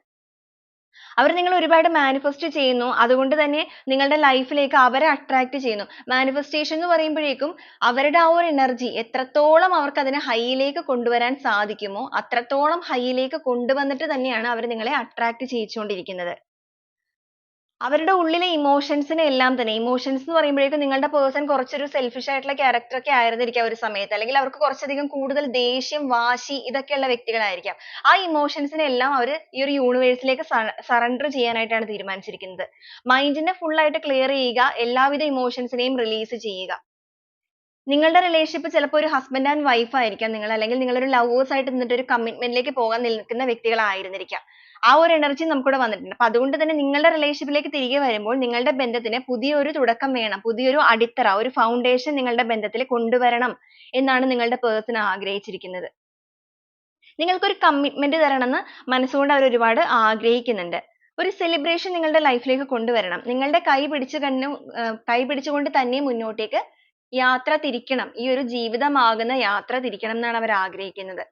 അവർ നിങ്ങൾ ഒരുപാട് മാനിഫെസ്റ്റ് ചെയ്യുന്നു. അതുകൊണ്ട് തന്നെ നിങ്ങളുടെ ലൈഫിലേക്ക് ലേക്ക് അവരെ attract ചെയ്യുന്നു. മാനിഫെസ്റ്റേഷൻ എന്ന് പറയുമ്പോഴേക്കും അവരുടെ ആ ഒരു എനർജി എത്രത്തോളം അവർക്ക് അതിനെ ഹൈയിലേക്ക് ലേക്ക് കൊണ്ടുവരാൻ സാധിക്കുമോ അത്രത്തോളം ഹൈയിലേക്ക് ലേക്ക് കൊണ്ടുവന്നിട്ട് തന്നെയാണ് അവർ നിങ്ങളെ attract ചെയ്യിച്ചുകൊണ്ടിരിക്കുന്നത്. അവരുടെ ഉള്ളിലെ emotions നെ എല്ലാം തന്നെ. ഇമോഷൻസ് എന്ന് പറയുമ്പോഴേക്കും നിങ്ങളുടെ പേഴ്സൺ കുറച്ചൊരു സെൽഫിഷ് ആയിട്ടുള്ള character ഒക്കെ ആയിരുന്നിരിക്കാം ഒരു സമയത്ത്. അല്ലെങ്കിൽ അവർക്ക് കുറച്ചധികം കൂടുതൽ ദേഷ്യം വാശി ഇതൊക്കെ ഇതൊക്കെയുള്ള വ്യക്തികളായിരിക്കാം. ആ emotions നെ എല്ലാം അവർ ഈ ഒരു യൂണിവേഴ്സിലേക്ക് സറണ്ടർ ചെയ്യാനായിട്ടാണ് തീരുമാനിച്ചിരിക്കുന്നത്. മൈൻഡിനെ full ആയിട്ട് clear ചെയ്യുക എല്ലാവിധ emotions നെയും release ചെയ്യുക. നിങ്ങളുടെ റിലേഷൻഷിപ്പ് ചിലപ്പോൾ ഒരു ഹസ്ബൻഡ് ആൻഡ് വൈഫ് ആയിരിക്കാം നിങ്ങൾ. അല്ലെങ്കിൽ നിങ്ങൾ ഒരു lovers ആയിട്ട് നിന്നിട്ട് ഒരു commitment ലേക്ക് പോകാൻ നിൽക്കുന്ന വ്യക്തികളായിരുന്നിരിക്കാം. ആ ഒരു energy നമുക്കിവിടെ വന്നിട്ടുണ്ട്. അപ്പൊ അതുകൊണ്ട് തന്നെ നിങ്ങളുടെ relationship ലേക്ക് തിരികെ വരുമ്പോൾ നിങ്ങളുടെ ബന്ധത്തിന് പുതിയൊരു തുടക്കം വേണം. പുതിയൊരു അടിത്തറ ഒരു foundation നിങ്ങളുടെ ബന്ധത്തിൽ കൊണ്ടുവരണം എന്നാണ് നിങ്ങളുടെ person ആഗ്രഹിച്ചിരിക്കുന്നത്. നിങ്ങൾക്ക് നിങ്ങൾക്കൊരു commitment തരണമെന്ന് മനസ്സുകൊണ്ട് അവർ ഒരുപാട് ആഗ്രഹിക്കുന്നുണ്ട്. ഒരു celebration നിങ്ങളുടെ life ലേക്ക് കൊണ്ടുവരണം. നിങ്ങളുടെ കൈ പിടിച്ച് കണ്ണു കൈ പിടിച്ചുകൊണ്ട് തന്നെ മുന്നോട്ടേക്ക് യാത്ര തിരിക്കണം. ഈ ഒരു ജീവിതമാകുന്ന യാത്ര തിരിക്കണം എന്നാണ് അവർ ആഗ്രഹിക്കുന്നത്.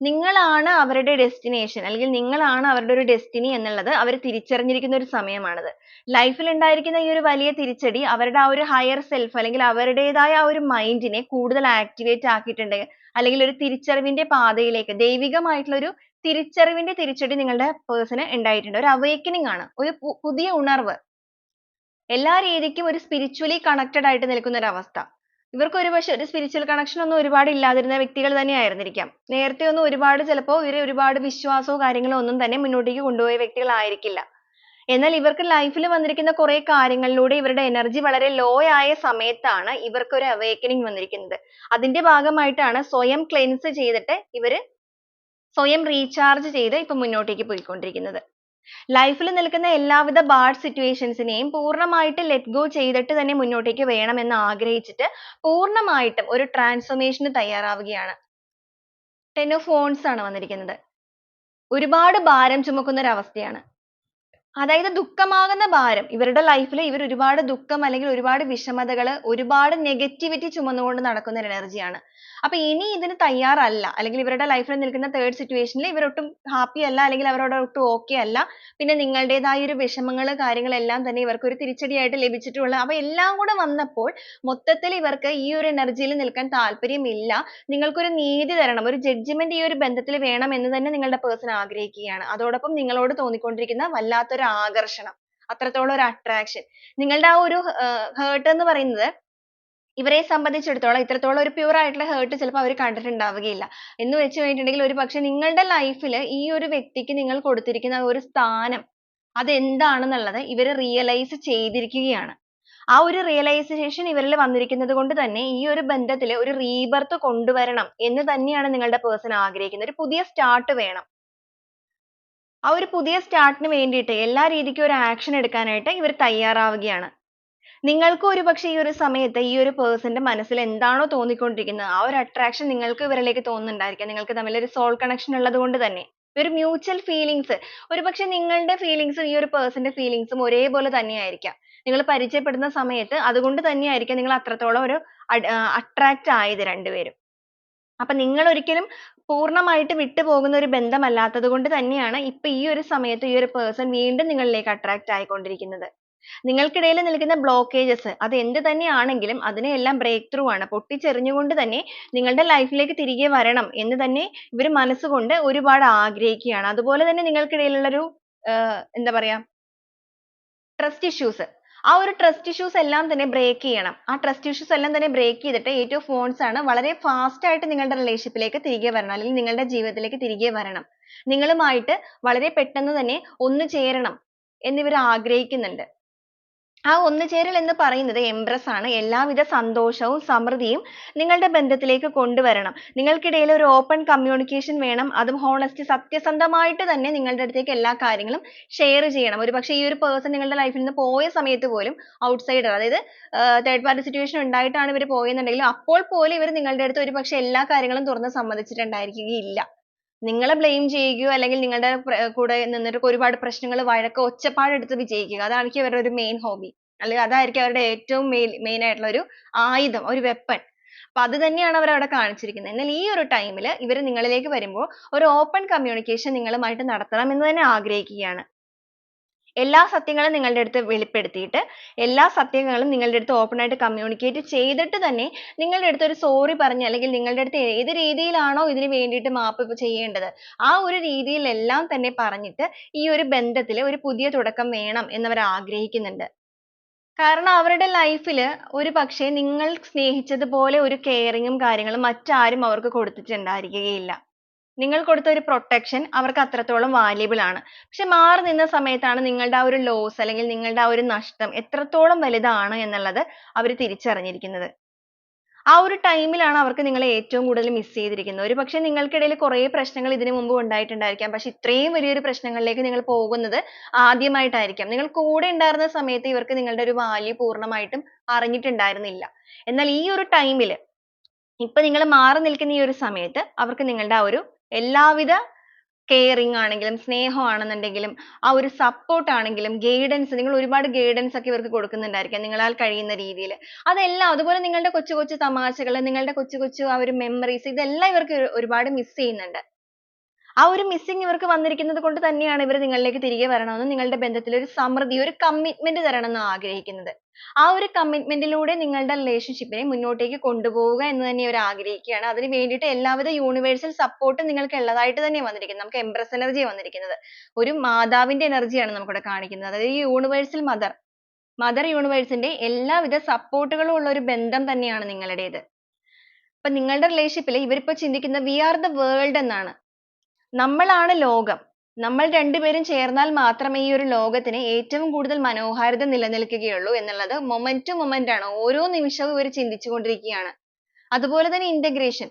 നിങ്ങളാണ് അവരുടെ destination അല്ലെങ്കിൽ നിങ്ങളാണ് അവരുടെ ഒരു destiny എന്നുള്ളത് അവർ തിരിച്ചറിഞ്ഞിരിക്കുന്ന ഒരു സമയമാണത്. life ഉണ്ടായിരിക്കുന്ന ഈ ഒരു വലിയ തിരിച്ചടി അവരുടെ ആ ഒരു higher self അല്ലെങ്കിൽ അവരുടേതായ ആ ഒരു mind നെ കൂടുതൽ activate ആക്കിയിട്ടുണ്ട്. അല്ലെങ്കിൽ ഒരു തിരിച്ചറിവിന്റെ പാതയിലേക്ക് ദൈവികമായിട്ടുള്ള ഒരു തിരിച്ചറിവിന്റെ തിരിച്ചടി നിങ്ങളുടെ person ന് ഉണ്ടായിട്ടുണ്ട്. ഒരു awakening ആണ് ഒരു പുതിയ ഉണർവ്. എല്ലാ രീതിക്കും ഒരു spiritually connected ആയിട്ട് നിൽക്കുന്ന ഒരു അവസ്ഥ. ഇവർക്ക് ഒരുപക്ഷെ ഒരു സ്പിരിച്വൽ കണക്ഷൻ ഒന്നും ഒരുപാട് ഇല്ലാതിരുന്ന വ്യക്തികൾ തന്നെ ആയിരുന്നിരിക്കാം നേരത്തെ ഒന്നും ഒരുപാട് ചിലപ്പോൾ ഇവർ ഒരുപാട് വിശ്വാസവും കാര്യങ്ങളോ ഒന്നും തന്നെ മുന്നോട്ടേക്ക് കൊണ്ടുപോയ വ്യക്തികളായിരിക്കില്ല. എന്നാൽ ഇവർക്ക് ലൈഫിൽ വന്നിരിക്കുന്ന കുറെ കാര്യങ്ങളിലൂടെ ഇവരുടെ എനർജി വളരെ ലോ ആയ സമയത്താണ് ഇവർക്ക് ഒരു അവേക്കനിങ് വന്നിരിക്കുന്നത്. അതിന്റെ ഭാഗമായിട്ടാണ് സ്വയം ക്ലെൻസ് ചെയ്തിട്ട് ഇവർ സ്വയം റീചാർജ് ചെയ്ത് ഇപ്പൊ മുന്നോട്ടേക്ക് പോയിക്കൊണ്ടിരിക്കുന്നത്. Life ൽ നിൽക്കുന്ന എല്ലാവിധ ബാഡ് സിറ്റുവേഷൻസിനെയും നെയും പൂർണമായിട്ട് ലെറ്റ് ഗോ ചെയ്തിട്ട് തന്നെ മുന്നോട്ടേക്ക് വേണമെന്ന് ആഗ്രഹിച്ചിട്ട് പൂർണമായിട്ടും ഒരു transformation തയ്യാറാവുകയാണ്. Ten of wands ആണ് വന്നിരിക്കുന്നത്. ഒരുപാട് ഭാരം ചുമക്കുന്ന ഒരു അവസ്ഥയാണ് അതായത് ദുഃഖമാകുന്ന ഭാരം. ഇവരുടെ ലൈഫിൽ ഇവർ ഒരുപാട് ദുഃഖം അല്ലെങ്കിൽ ഒരുപാട് വിഷമതകൾ ഒരുപാട് നെഗറ്റിവിറ്റി ചുമന്നുകൊണ്ട് നടക്കുന്ന ഒരു ആണ്. അപ്പൊ ഇനി ഇതിന് തയ്യാറല്ല. അല്ലെങ്കിൽ ഇവരുടെ ലൈഫിൽ നിൽക്കുന്ന തേർഡ് സിറ്റുവേഷനിൽ ൽ ഇവർ ഒട്ടും അല്ല. അല്ലെങ്കിൽ അവരോട് ഒട്ടും അല്ല. പിന്നെ നിങ്ങളുടേതായ ഒരു വിഷമങ്ങൾ കാര്യങ്ങളെല്ലാം തന്നെ ഇവർക്ക് ഒരു തിരിച്ചടിയായിട്ട് ലഭിച്ചിട്ടുള്ള അപ്പൊ എല്ലാം കൂടെ വന്നപ്പോൾ മൊത്തത്തിൽ ഇവർക്ക് ഈ ഒരു energy ൽ നിൽക്കാൻ താല്പര്യമില്ല നിങ്ങൾക്കൊരു നീതി തരണം ഒരു ജഡ്ജ്മെന്റ് ഈ ഒരു ബന്ധത്തിൽ വേണം എന്ന് തന്നെ നിങ്ങളുടെ പേഴ്സൺ ആഗ്രഹിക്കുകയാണ്. അതോടൊപ്പം നിങ്ങളോട് തോന്നിക്കൊണ്ടിരിക്കുന്ന വല്ലാത്തൊരു ആകർഷണം അത്രത്തോളം ഒരു attraction. നിങ്ങളുടെ ആ ഒരു hurt എന്ന് പറയുന്നത് ഇവരെ സംബന്ധിച്ചിടത്തോളം ഇത്രത്തോളം ഒരു pure ആയിട്ടുള്ള hurt ചിലപ്പോൾ അവർ കണ്ടിട്ടുണ്ടാവുകയില്ല. എന്ന് വെച്ച് കഴിഞ്ഞിട്ടുണ്ടെങ്കിൽ ഒരുപക്ഷേ നിങ്ങളുടെ life ഈ ഒരു വ്യക്തിക്ക് നിങ്ങൾ കൊടുത്തിരിക്കുന്ന ഒരു സ്ഥാനം അത് എന്താണെന്നുള്ളത് ഇവർ realize ചെയ്തിരിക്കുകയാണ്. ആ ഒരു realization ഇവരിൽ വന്നിരിക്കുന്നത് കൊണ്ട് തന്നെ ഈ ഒരു ബന്ധത്തിൽ ഒരു rebirth കൊണ്ടുവരണം എന്ന് തന്നെയാണ് നിങ്ങളുടെ person ആഗ്രഹിക്കുന്നത്. ഒരു പുതിയ start വേണം. ആ ഒരു പുതിയ സ്റ്റാർട്ടിന് വേണ്ടിയിട്ട് എല്ലാ രീതിക്കും ഒരു ആക്ഷൻ എടുക്കാനായിട്ട് ഇവർ തയ്യാറാവുകയാണ്. നിങ്ങൾക്ക് ഒരുപക്ഷെ ഈ ഒരു സമയത്ത് ഈ ഒരു പേഴ്സന്റെ മനസ്സിൽ എന്താണോ തോന്നിക്കൊണ്ടിരിക്കുന്നത് ആ ഒരു അട്രാക്ഷൻ നിങ്ങൾക്ക് ഇവരിലേക്ക് തോന്നുന്നുണ്ടായിരിക്കാം. നിങ്ങൾക്ക് തമ്മിൽ ഒരു സോൾ കണക്ഷൻ ഉള്ളത് കൊണ്ട് തന്നെ. ഒരു മ്യൂച്വൽ ഫീലിങ്സ് ഒരു പക്ഷെ നിങ്ങളുടെ ഫീലിങ്സും ഈ ഒരു പേഴ്സന്റെ ഫീലിങ്സും ഒരേപോലെ തന്നെയായിരിക്കാം. നിങ്ങൾ പരിചയപ്പെടുന്ന സമയത്ത് അതുകൊണ്ട് തന്നെയായിരിക്കാം നിങ്ങൾ അത്രത്തോളം ഒരു അട്രാക്റ്റ് ആയത് രണ്ടുപേരും. അപ്പൊ നിങ്ങൾ ഒരിക്കലും പൂർണമായിട്ട് വിട്ടുപോകുന്ന ഒരു ബന്ധമല്ലാത്തത് കൊണ്ട് തന്നെയാണ് ഇപ്പൊ ഈ ഒരു സമയത്ത് ഈ ഒരു പേഴ്സൺ വീണ്ടും നിങ്ങളിലേക്ക് attract ആയിക്കൊണ്ടിരിക്കുന്നത്. നിങ്ങൾക്കിടയിൽ നിൽക്കുന്ന ബ്ലോക്കേജസ് അത് എന്ത് തന്നെയാണെങ്കിലും അതിനെയെല്ലാം break through ആണ്. പൊട്ടിച്ചെറിഞ്ഞുകൊണ്ട് തന്നെ നിങ്ങളുടെ ലൈഫിലേക്ക് ലേക്ക് തിരികെ വരണം എന്ന് തന്നെ ഇവർ മനസ്സുകൊണ്ട് ഒരുപാട് ആഗ്രഹിക്കുകയാണ്. അതുപോലെ തന്നെ നിങ്ങൾക്കിടയിലുള്ള ഒരു എന്താ പറയാ ട്രസ്റ്റ് issues ആ ഒരു ട്രസ്റ്റ് ഇഷ്യൂസ് എല്ലാം തന്നെ ബ്രേക്ക് ചെയ്യണം. ആ ട്രസ്റ്റ് ഇഷ്യൂസ് എല്ലാം തന്നെ ബ്രേക്ക് ചെയ്തിട്ട് എയ്റ്റ് ഓഫ് ഫോൺസ് ആണ് വളരെ ഫാസ്റ്റ് ആയിട്ട് നിങ്ങളുടെ റിലേഷൻഷിപ്പിലേക്ക് തിരികെ വരണം. അല്ലെങ്കിൽ നിങ്ങളുടെ ജീവിതത്തിലേക്ക് തിരികെ വരണം. നിങ്ങളുമായിട്ട് വളരെ പെട്ടെന്ന് തന്നെ ഒന്നു ചേരണം എന്നിവർ ആഗ്രഹിക്കുന്നുണ്ട്. ആ ഒന്നുചേരൽ എന്ന് പറയുന്നത് എംപ്രസ് ആണ്. എല്ലാവിധ സന്തോഷവും സമൃദ്ധിയും നിങ്ങളുടെ ബന്ധത്തിലേക്ക് കൊണ്ടുവരണം. നിങ്ങൾക്കിടയിൽ ഒരു ഓപ്പൺ കമ്മ്യൂണിക്കേഷൻ വേണം. അതും ഹോണസ്റ്റ് സത്യസന്ധമായിട്ട് തന്നെ നിങ്ങളുടെ അടുത്തേക്ക് എല്ലാ കാര്യങ്ങളും ഷെയർ ചെയ്യണം. ഒരു പക്ഷേ ഈ ഒരു പേഴ്സൺ നിങ്ങളുടെ ലൈഫിൽ നിന്ന് പോയ സമയത്ത് പോലും ഔട്ട്സൈഡർ അതായത് തേർഡ് പാർട്ടി സിറ്റുവേഷൻ ഉണ്ടായിട്ടാണ് ഇവർ പോയെന്നുണ്ടെങ്കിലും അപ്പോൾ പോലും ഇവർ നിങ്ങളുടെ അടുത്ത് ഒരുപക്ഷെ എല്ലാ കാര്യങ്ങളും തുറന്ന് സമ്മതിച്ചിട്ടുണ്ടായിരിക്കുകയില്ല. നിങ്ങളെ ബ്ലെയിം ചെയ്യുകയോ അല്ലെങ്കിൽ നിങ്ങളുടെ കൂടെ നിന്നിട്ട് ഒരുപാട് പ്രശ്നങ്ങൾ വഴക്ക് ഒച്ചപ്പാട് എടുത്ത് വിജയിക്കുക അതായിരിക്കും അവരുടെ ഒരു മെയിൻ ഹോബി അല്ലെങ്കിൽ അതായിരിക്കും അവരുടെ ഏറ്റവും മെയിൻ ആയിട്ടുള്ള ഒരു ആയുധം ഒരു വെപ്പൺ അപ്പൊ അത് തന്നെയാണ് അവർ അവിടെ കാണിച്ചിരിക്കുന്നത്. എന്നാൽ ഈ ഒരു ടൈമിൽ ഇവർ നിങ്ങളിലേക്ക് വരുമ്പോൾ ഒരു ഓപ്പൺ കമ്മ്യൂണിക്കേഷൻ നിങ്ങളുമായിട്ട് നടത്തണം എന്ന് തന്നെ ആഗ്രഹിക്കുകയാണ്. എല്ലാ സത്യങ്ങളും നിങ്ങളുടെ അടുത്ത് വെളിപ്പെടുത്തിയിട്ട് എല്ലാ സത്യങ്ങളും നിങ്ങളുടെ അടുത്ത് ഓപ്പൺ ആയിട്ട് കമ്മ്യൂണിക്കേറ്റ് ചെയ്തിട്ട് തന്നെ നിങ്ങളുടെ അടുത്ത് ഒരു സോറി പറഞ്ഞ് അല്ലെങ്കിൽ നിങ്ങളുടെ അടുത്ത് ഏത് രീതിയിലാണോ ഇതിന് വേണ്ടിയിട്ട് മാപ്പ് ചെയ്യേണ്ടത് ആ ഒരു രീതിയിൽ എല്ലാം തന്നെ പറഞ്ഞിട്ട് ഈ ഒരു ബന്ധത്തിൽ ഒരു പുതിയ തുടക്കം വേണം എന്ന് അവർ ആഗ്രഹിക്കുന്നുണ്ട്. കാരണം അവരുടെ ലൈഫിൽ ഒരു പക്ഷേ നിങ്ങൾ സ്നേഹിച്ചതുപോലെ ഒരു ഉം കാര്യങ്ങളും മറ്റാരും അവർക്ക് കൊടുത്തിട്ടുണ്ടായിരിക്കുകയില്ല. നിങ്ങൾ കൊടുത്ത ഒരു പ്രൊട്ടക്ഷൻ അവർക്ക് അത്രത്തോളം വാല്യബിൾ ആണ്. പക്ഷെ മാറി നിന്ന സമയത്താണ് നിങ്ങളുടെ ആ ഒരു ലോസ് അല്ലെങ്കിൽ നിങ്ങളുടെ ആ ഒരു നഷ്ടം എത്രത്തോളം വലുതാണ് എന്നുള്ളത് അവർ തിരിച്ചറിഞ്ഞിരിക്കുന്നത്. ആ ഒരു ടൈമിലാണ് ലാണ് അവർക്ക് നിങ്ങളെ ഏറ്റവും കൂടുതൽ miss ചെയ്തിരിക്കുന്നത്. ഒരുപക്ഷെ നിങ്ങൾക്കിടയിൽ കുറേ പ്രശ്നങ്ങൾ ഇതിനു മുമ്പ് ഉണ്ടായിട്ടുണ്ടായിരിക്കാം. പക്ഷെ ഇത്രയും വലിയൊരു പ്രശ്നങ്ങളിലേക്ക് നിങ്ങൾ പോകുന്നത് ആദ്യമായിട്ടായിരിക്കാം. നിങ്ങൾ കൂടെ ഉണ്ടായിരുന്ന സമയത്ത് ഇവർക്ക് നിങ്ങളുടെ ഒരു value പൂർണമായിട്ടും അറിഞ്ഞിട്ടുണ്ടായിരുന്നില്ല. എന്നാൽ ഈ ഒരു ൽ ഇപ്പൊ നിങ്ങൾ മാറി നിൽക്കുന്ന ഈ ഒരു സമയത്ത് അവർക്ക് നിങ്ങളുടെ ആ ഒരു എല്ലാവിധ caring ആണെങ്കിലും സ്നേഹം ആണെന്നുണ്ടെങ്കിലും ആ ഒരു support ആണെങ്കിലും guidance നിങ്ങൾ ഒരുപാട് guidance ഒക്കെ ഇവർക്ക് കൊടുക്കുന്നുണ്ടായിരിക്കാം നിങ്ങളാൽ കഴിയുന്ന രീതിയിൽ. അതെല്ലാം അതുപോലെ നിങ്ങളുടെ കൊച്ചു കൊച്ചു തമാശകൾ നിങ്ങളുടെ കൊച്ചു കൊച്ചു ആ ഒരു memories ഇതെല്ലാം ഇവർക്ക് ഒരുപാട് miss ചെയ്യുന്നുണ്ട്. ആ ഒരു missing ഇവർക്ക് വന്നിരിക്കുന്നത് കൊണ്ട് തന്നെയാണ് ഇവർ നിങ്ങളിലേക്ക് തിരികെ വരണമെന്നും നിങ്ങളുടെ ബന്ധത്തിൽ ഒരു സമൃദ്ധി ഒരു commitment തരണമെന്നും ആഗ്രഹിക്കുന്നത്. ആ ഒരു commitment ലൂടെ നിങ്ങളുടെ relationship നെ മുന്നോട്ടേക്ക് കൊണ്ടുപോവുക എന്ന് തന്നെ ഇവർ ആഗ്രഹിക്കുകയാണ്. അതിന് വേണ്ടിയിട്ട് എല്ലാവിധ universal support നിങ്ങൾക്ക് ഉള്ളതായിട്ട് തന്നെ വന്നിരിക്കുന്നത്. നമുക്ക് empress energy വന്നിരിക്കുന്നത്. ഒരു മാതാവിന്റെ energy ആണ് നമുക്കിവിടെ കാണിക്കുന്നത്. അതായത് ഈ universal mother mother universe ന്റെ എല്ലാവിധ support കളും ഉള്ള ഒരു ബന്ധം തന്നെയാണ് നിങ്ങളുടേത്. അപ്പോൾ നിങ്ങളുടെ relationship ൽ ഇവരിപ്പോ ചിന്തിക്കുന്നത് we are the world എന്നാണ്. നമ്മളാണ് ലോകം. നമ്മൾ രണ്ടുപേരും ചേർന്നാൽ മാത്രമേ ഈ ഒരു ലോകത്തിന് ഏറ്റവും കൂടുതൽ മനോഹാരിത നിലനിൽക്കുകയുള്ളൂ എന്നുള്ളത് മൊമെന്റ് to moment ആണ്. ഓരോ നിമിഷവും ഇവർ ചിന്തിച്ചുകൊണ്ടിരിക്കുകയാണ്. അതുപോലെ തന്നെ integration.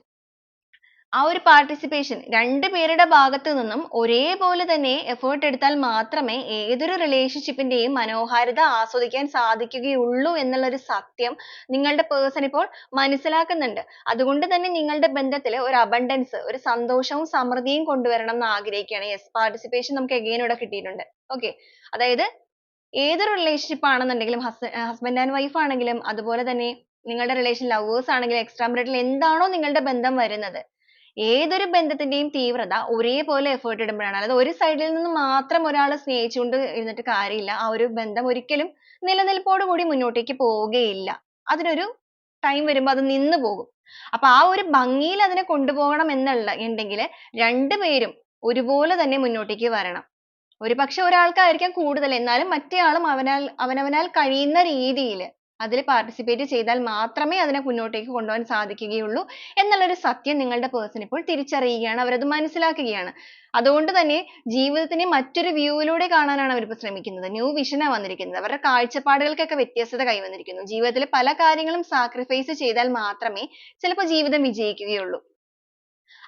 ആ ഒരു പാർട്ടിസിപ്പേഷൻ participation രണ്ടുപേരുടെ ഭാഗത്തു നിന്നും ഒരേപോലെ തന്നെ effort എടുത്താൽ മാത്രമേ ഏതൊരു relationship ന്റെയും മനോഹാരിത ആസ്വദിക്കാൻ സാധിക്കുകയുള്ളൂ എന്നുള്ള ഒരു സത്യം നിങ്ങളുടെ പേഴ്സൺ ഇപ്പോൾ മനസ്സിലാക്കുന്നുണ്ട്. അതുകൊണ്ട് തന്നെ നിങ്ങളുടെ ബന്ധത്തിൽ ഒരു അബണ്ടൻസ് ഒരു സന്തോഷവും സമൃദ്ധിയും കൊണ്ടുവരണം എന്ന് ആഗ്രഹിക്കുകയാണ്. Yes പാർട്ടിസിപ്പേഷൻ നമുക്ക് again ഇവിടെ കിട്ടിയിട്ടുണ്ട്. Okay. അതായത് ഏതൊരു relationship ആണെന്നുണ്ടെങ്കിലും husband and wife ആണെങ്കിലും അതുപോലെ തന്നെ നിങ്ങളുടെ റിലേഷൻ ലവേഴ്സ് ആണെങ്കിലും എക്സ്ട്രാ marital എന്താണോ നിങ്ങളുടെ ബന്ധം വരുന്നത്. ഏതൊരു ബന്ധത്തിന്റെയും തീവ്രത ഒരേപോലെ effort ഇടുമ്പോഴാണ്. അല്ലാതെ ഒരു side ൽ നിന്ന് മാത്രം ഒരാളെ സ്നേഹിച്ചുകൊണ്ട് ഇരുന്നിട്ട് കാര്യമില്ല. ആ ഒരു ബന്ധം ഒരിക്കലും നിലനിൽപ്പോടു കൂടി മുന്നോട്ടേക്ക് പോവുകയില്ല. അതിനൊരു time വരുമ്പോൾ അത് നിന്ന് പോകും. അപ്പൊ ആ ഒരു ഭംഗിയിൽ അതിനെ കൊണ്ടുപോകണം എന്നുള്ള ഉണ്ടെങ്കിൽ രണ്ടുപേരും ഒരുപോലെ തന്നെ മുന്നോട്ടേക്ക് വരണം. ഒരുപക്ഷെ ഒരാൾക്കായിരിക്കാം കൂടുതൽ. എന്നാലും മറ്റേയാളും അവനാൽ അവനവനാൽ കഴിയുന്ന രീതിയിൽ അതിൽ participate ചെയ്താൽ മാത്രമേ അതിനെ മുന്നോട്ടേക്ക് കൊണ്ടുപോകാൻ സാധിക്കുകയുള്ളൂ എന്നുള്ള ഒരു സത്യം നിങ്ങളുടെ person ഇപ്പോൾ തിരിച്ചറിയുകയാണ് അവരത് മനസ്സിലാക്കുകയാണ്. അതുകൊണ്ട് തന്നെ ജീവിതത്തിനെ മറ്റൊരു view ലൂടെ കാണാനാണ് ഇപ്പോൾ ശ്രമിക്കുന്നത്. new vision ആ വന്നിരിക്കുന്നത്. അവരുടെ കാഴ്ചപ്പാടുകൾക്കൊക്കെ വ്യത്യസ്തത കൈവന്നിരിക്കുന്നു. ജീവിതത്തിൽ പല കാര്യങ്ങളും sacrifice ചെയ്താൽ മാത്രമേ ചിലപ്പോൾ ജീവിതം വിജയിക്കുകയുള്ളൂ.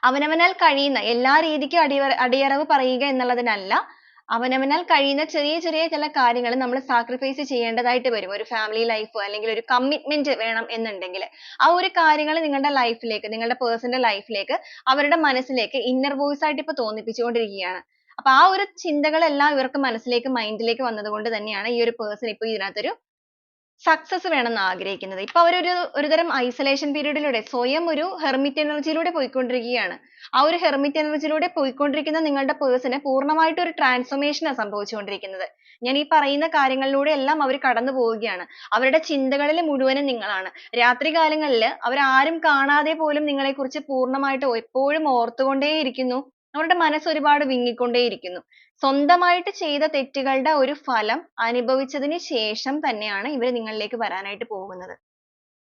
അവനവനാൽ കഴിയുന്ന എല്ലാ രീതിക്കും അടിയറവ് പറയുക എന്നുള്ളതിനല്ല അവനവനാൽ കഴിയുന്ന ചെറിയ ചെറിയ ചില കാര്യങ്ങൾ നമ്മൾ സാക്രിഫൈസ് ചെയ്യേണ്ടതായിട്ട് വരും. ഒരു ഫാമിലി ലൈഫ് അല്ലെങ്കിൽ ഒരു കമ്മിറ്റ്മെന്റ് വേണം എന്നുണ്ടെങ്കിൽ. ആ ഒരു കാര്യങ്ങൾ നിങ്ങളുടെ ലൈഫിലേക്ക് നിങ്ങളുടെ പേഴ്സണൽ ലൈഫിലേക്ക് അവരുടെ മനസ്സിലേക്ക് ഇന്നർ വോയിസ് ആയിട്ട് ഇപ്പൊ തോന്നിപ്പിച്ചുകൊണ്ടിരിക്കുകയാണ്. അപ്പൊ ആ ഒരു ചിന്തകളെല്ലാം ഇവർക്ക് മനസ്സിലേക്ക് മൈൻഡിലേക്ക് വന്നതുകൊണ്ട് തന്നെയാണ് ഈ ഒരു പേഴ്സൺ ഇപ്പൊ ഇതിനകത്തൊരു സക്സസ് വേണമെന്ന് ആഗ്രഹിക്കുന്നത്. ഇപ്പൊ അവരൊരു ഒരുതരം ഐസൊലേഷൻ പീരീഡിലൂടെ സ്വയം ഒരു ഹെർമിറ്റ് എനർജിയിലൂടെ പോയിക്കൊണ്ടിരിക്കുകയാണ്. ആ ഒരു ഹെർമിറ്റ് എനർജിയിലൂടെ പോയിക്കൊണ്ടിരിക്കുന്ന നിങ്ങളുടെ പേഴ്സണ് പൂർണമായിട്ട് ഒരു ട്രാൻസ്ഫോർമേഷൻ ആണ് സംഭവിച്ചുകൊണ്ടിരിക്കുന്നത്. ഞാൻ ഈ പറയുന്ന കാര്യങ്ങളിലൂടെ എല്ലാം അവർ കടന്നു പോവുകയാണ്. അവരുടെ ചിന്തകളിൽ മുഴുവനും നിങ്ങളാണ്. രാത്രി കാലങ്ങളിൽ അവർ ആരും കാണാതെ പോലും നിങ്ങളെക്കുറിച്ച് പൂർണമായിട്ട് എപ്പോഴും ഓർത്തുകൊണ്ടേയിരിക്കുന്നു. അവരുടെ മനസ്സ് ഒരുപാട് വിങ്ങിക്കൊണ്ടേയിരിക്കുന്നു. സ്വന്തമായിട്ട് ചെയ്ത തെറ്റുകളുടെ ഒരു ഫലം അനുഭവിച്ചതിന് ശേഷം തന്നെയാണ് ഇവർ നിങ്ങളിലേക്ക് വരാനായിട്ട് പോകുന്നത്.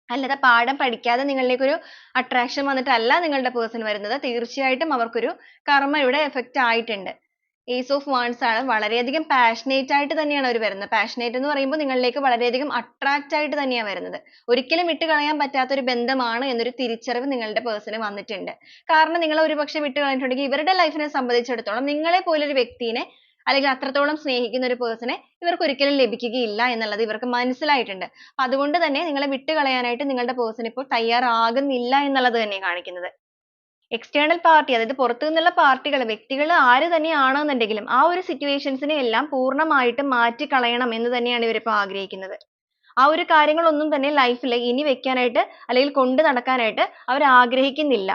അല്ലാതെ പാഠം പഠിക്കാതെ നിങ്ങളിലേക്ക് ഒരു attraction വന്നിട്ടല്ല നിങ്ങളുടെ person വരുന്നത്. തീർച്ചയായിട്ടും അവർക്കൊരു കർമ്മ ഇവിടെ effect ആയിട്ടുണ്ട്. Ace of wands ആണ്. വളരെയധികം passionate ആയിട്ട് തന്നെയാണ് അവർ വരുന്നത്. Passionate എന്ന് പറയുമ്പോൾ നിങ്ങളിലേക്ക് വളരെയധികം attract ആയിട്ട് തന്നെയാണ് വരുന്നത്. ഒരിക്കലും വിട്ടുകളയാൻ പറ്റാത്ത ഒരു ബന്ധമാണ് എന്നൊരു തിരിച്ചറിവ് നിങ്ങളുടെ person വന്നിട്ടുണ്ട്. കാരണം നിങ്ങൾ ഒരുപക്ഷെ വിട്ടുകളഞ്ഞിട്ടുണ്ടെങ്കിൽ ഇവരുടെ life നെ സംബന്ധിച്ചിടത്തോളം നിങ്ങളെ പോലൊരു വ്യക്തിനെ അല്ലെങ്കിൽ അത്രത്തോളം സ്നേഹിക്കുന്ന ഒരു person നെ ഇവർക്ക് ഒരിക്കലും ലഭിക്കുകയില്ല എന്നുള്ളത് ഇവർക്ക് മനസ്സിലായിട്ടുണ്ട്. അതുകൊണ്ട് തന്നെ നിങ്ങളെ വിട്ടുകളയാനായിട്ട് നിങ്ങളുടെ person ഇപ്പോൾ തയ്യാറാകുന്നില്ല എന്നുള്ളത് തന്നെയാണ് കാണിക്കുന്നത്. External പാർട്ടി അതായത് പുറത്തു നിന്നുള്ള പാർട്ടികൾ വ്യക്തികൾ ആര് തന്നെയാണെന്നുണ്ടെങ്കിലും ആ ഒരു സിറ്റുവേഷൻസിനെ എല്ലാം പൂർണമായിട്ടും മാറ്റിക്കളയണം എന്ന് തന്നെയാണ് ഇവരിപ്പോൾ ആഗ്രഹിക്കുന്നത്. ആ ഒരു കാര്യങ്ങളൊന്നും തന്നെ ലൈഫിൽ ഇനി വെക്കാനായിട്ട് അല്ലെങ്കിൽ കൊണ്ട് നടക്കാനായിട്ട് അവർ ആഗ്രഹിക്കുന്നില്ല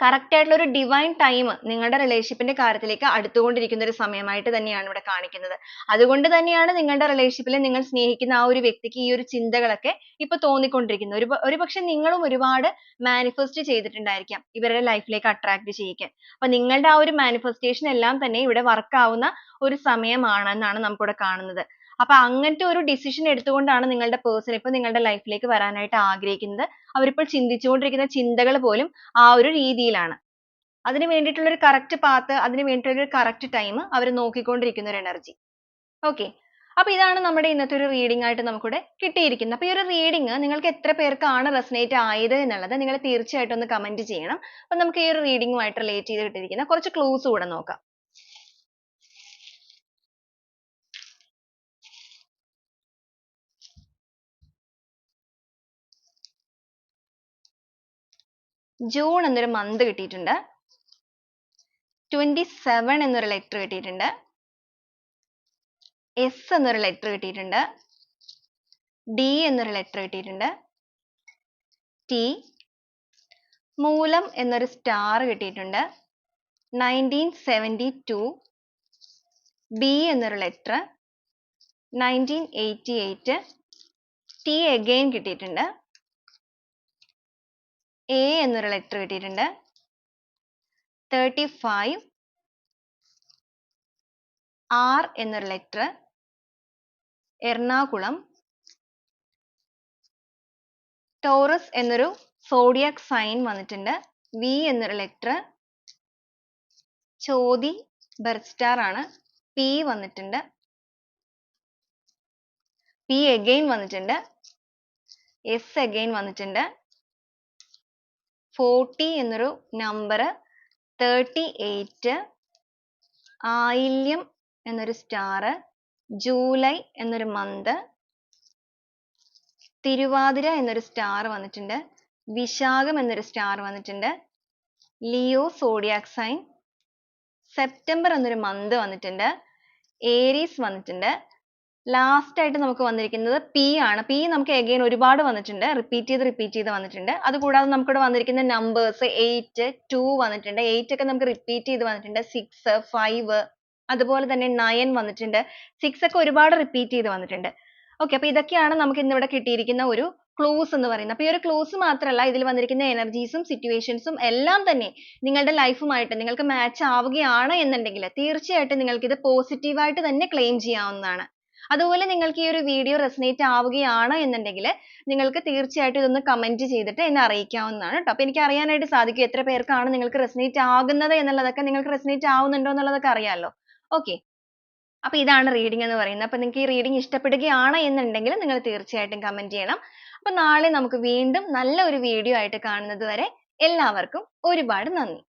correct ആയിട്ടുള്ള ഒരു ഡിവൈൻ ടൈം നിങ്ങളുടെ റിലേഷൻഷിപ്പിന്റെ ന്റെ കാര്യത്തിലേക്ക് അടുത്തുകൊണ്ടിരിക്കുന്ന ഒരു സമയമായിട്ട് തന്നെയാണ് ഇവിടെ കാണിക്കുന്നത്. അതുകൊണ്ട് തന്നെയാണ് നിങ്ങളുടെ relationship ൽ നിങ്ങൾ സ്നേഹിക്കുന്ന ആ ഒരു വ്യക്തിക്ക് ഈ ഒരു ചിന്തകളൊക്കെ ഇപ്പൊ തോന്നിക്കൊണ്ടിരിക്കുന്നത്. ഒരു ഒരുപക്ഷെ നിങ്ങളും ഒരുപാട് മാനിഫെസ്റ്റ് ചെയ്തിട്ടുണ്ടായിരിക്കാം ഇവരുടെ ലൈഫിലേക്ക് ലേക്ക് attract ചെയ്യിക്കാൻ. അപ്പോൾ നിങ്ങളുടെ ആ ഒരു മാനിഫെസ്റ്റേഷൻ എല്ലാം തന്നെ ഇവിടെ work ആവുന്ന ഒരു സമയമാണെന്നാണ് നമുക്കിവിടെ കാണുന്നത്. അപ്പൊ അങ്ങനത്തെ ഒരു decision എടുത്തുകൊണ്ടാണ് നിങ്ങളുടെ person ഇപ്പൊ നിങ്ങളുടെ life ലേക്ക് വരാനായിട്ട് ആഗ്രഹിക്കുന്നത്. അവരിപ്പോൾ ചിന്തിച്ചുകൊണ്ടിരിക്കുന്ന ചിന്തകൾ പോലും ആ ഒരു രീതിയിലാണ്. അതിന് വേണ്ടിയിട്ടുള്ള ഒരു correct path അതിന് വേണ്ടിയിട്ടുള്ള ഒരു correct time അവർ നോക്കിക്കൊണ്ടിരിക്കുന്ന ഒരു energy. Okay. അപ്പൊ ഇതാണ് നമ്മുടെ ഇന്നത്തെ ഒരു reading ആയിട്ട് നമുക്കിവിടെ കിട്ടിയിരിക്കുന്നത്. അപ്പൊ ഈ ഒരു reading നിങ്ങൾക്ക് എത്ര പേർക്കാണ് resonate ആയത് എന്നുള്ളത് നിങ്ങൾ തീർച്ചയായിട്ടും ഒന്ന് comment ചെയ്യണം. അപ്പൊ നമുക്ക് ഈ ഒരു reading ഉമായിട്ട് relate ചെയ്ത് കിട്ടിയിരിക്കുന്ന കുറച്ച് clues കൂടെ നോക്കാം. ജൂൺ എന്നൊരു മന്ത് കിട്ടിയിട്ടുണ്ട്. ട്വന്റി സെവൻ എന്നൊരു ലെറ്റർ കിട്ടിയിട്ടുണ്ട്. എസ് എന്നൊരു ലെറ്റർ കിട്ടിയിട്ടുണ്ട്. ഡി എന്നൊരു ലെറ്റർ കിട്ടിയിട്ടുണ്ട്. ടി മൂലം എന്നൊരു സ്റ്റാർ കിട്ടിയിട്ടുണ്ട്. നയന്റീൻ സെവന്റി ടു ബി എന്നൊരു letter nineteen eighty eight T again കിട്ടിയിട്ടുണ്ട്. എ എന്നൊരു ലെറ്റർ കിട്ടിയിട്ടുണ്ട്. തേർട്ടി ഫൈവ് ആർ എന്നൊരു ലെറ്റർ എറണാകുളം. ടോറസ് എന്നൊരു സോഡിയാക് സൈൻ വന്നിട്ടുണ്ട്. വി എന്നൊരു ലെറ്റർ ചോതി ബർസ്റ്റാർ ആണ്. പി വന്നിട്ടുണ്ട്. പി again വന്നിട്ടുണ്ട്. എസ് again വന്നിട്ടുണ്ട്. ഫോർട്ടി എന്നൊരു നമ്പർ തേർട്ടി എയ്റ്റ് ആയില്യം എന്നൊരു സ്റ്റാർ ജൂലൈ എന്നൊരു മന്ത് തിരുവാതിര എന്നൊരു സ്റ്റാർ വന്നിട്ടുണ്ട് വിശാഖം എന്നൊരു സ്റ്റാർ വന്നിട്ടുണ്ട് ലിയോ സോഡിയാക് സൈൻ സെപ്റ്റംബർ എന്നൊരു മന്ത് വന്നിട്ടുണ്ട് ഏരീസ് വന്നിട്ടുണ്ട് ലാസ്റ്റ് ആയിട്ട് നമുക്ക് വന്നിരിക്കുന്നത് പി ആണ്. പി നമുക്ക് again ഒരുപാട് വന്നിട്ടുണ്ട്. Repeat ചെയ്ത് repeat ചെയ്ത് വന്നിട്ടുണ്ട്. അതുകൂടാതെ നമുക്ക് ഇവിടെ വന്നിരിക്കുന്ന numbers eight two വന്നിട്ടുണ്ട്. Eight ഒക്കെ നമുക്ക് repeat ചെയ്ത് വന്നിട്ടുണ്ട്. Six five അതുപോലെ തന്നെ nine വന്നിട്ടുണ്ട്. Six ഒക്കെ ഒരുപാട് repeat ചെയ്ത് വന്നിട്ടുണ്ട്. Okay അപ്പൊ ഇതൊക്കെയാണ് നമുക്ക് ഇന്ന് ഇവിടെ കിട്ടിയിരിക്കുന്ന ഒരു clues എന്ന് പറയുന്നത്. അപ്പൊ ഈ ഒരു clues മാത്രമല്ല ഇതിൽ വന്നിരിക്കുന്ന energies ഉം situations ഉം എല്ലാം തന്നെ നിങ്ങളുടെ ലൈഫുമായിട്ട് നിങ്ങൾക്ക് match ആവുകയാണ് എന്നുണ്ടെങ്കിൽ തീർച്ചയായിട്ടും നിങ്ങൾക്ക് ഇത് positive ആയിട്ട് തന്നെ claim ചെയ്യാവുന്നതാണ്. അതുപോലെ നിങ്ങൾക്ക് ഈ ഒരു വീഡിയോ resonate ആവുകയാണ് എന്നുണ്ടെങ്കിൽ നിങ്ങൾക്ക് തീർച്ചയായിട്ടും ഇതൊന്ന് comment ചെയ്തിട്ട് എന്നെ അറിയിക്കാവുന്നതാണ് കേട്ടോ അപ്പോൾ എനിക്ക് അറിയാനായിട്ട് സാധിക്കും എത്ര പേർക്കാണ് നിങ്ങൾക്ക് resonate ആകുന്നത് എന്നുള്ളതൊക്കെ നിങ്ങൾക്ക് resonate ആവുന്നുണ്ടോ എന്നുള്ളതൊക്കെ അറിയാമല്ലോ okay. അപ്പോൾ ഇതാണ് റീഡിംഗ് എന്ന് പറയുന്നത്. അപ്പോൾ നിങ്ങൾക്ക് ഈ റീഡിംഗ് ഇഷ്ടപ്പെടുകയാണ് എന്നുണ്ടെങ്കിൽ നിങ്ങൾ തീർച്ചയായിട്ടും comment ചെയ്യണം. അപ്പോൾ നാളെ നമുക്ക് വീണ്ടും നല്ല ഒരു video ആയിട്ട് കാണുന്നത് വരെ എല്ലാവർക്കും ഒരുപാട് നന്ദി.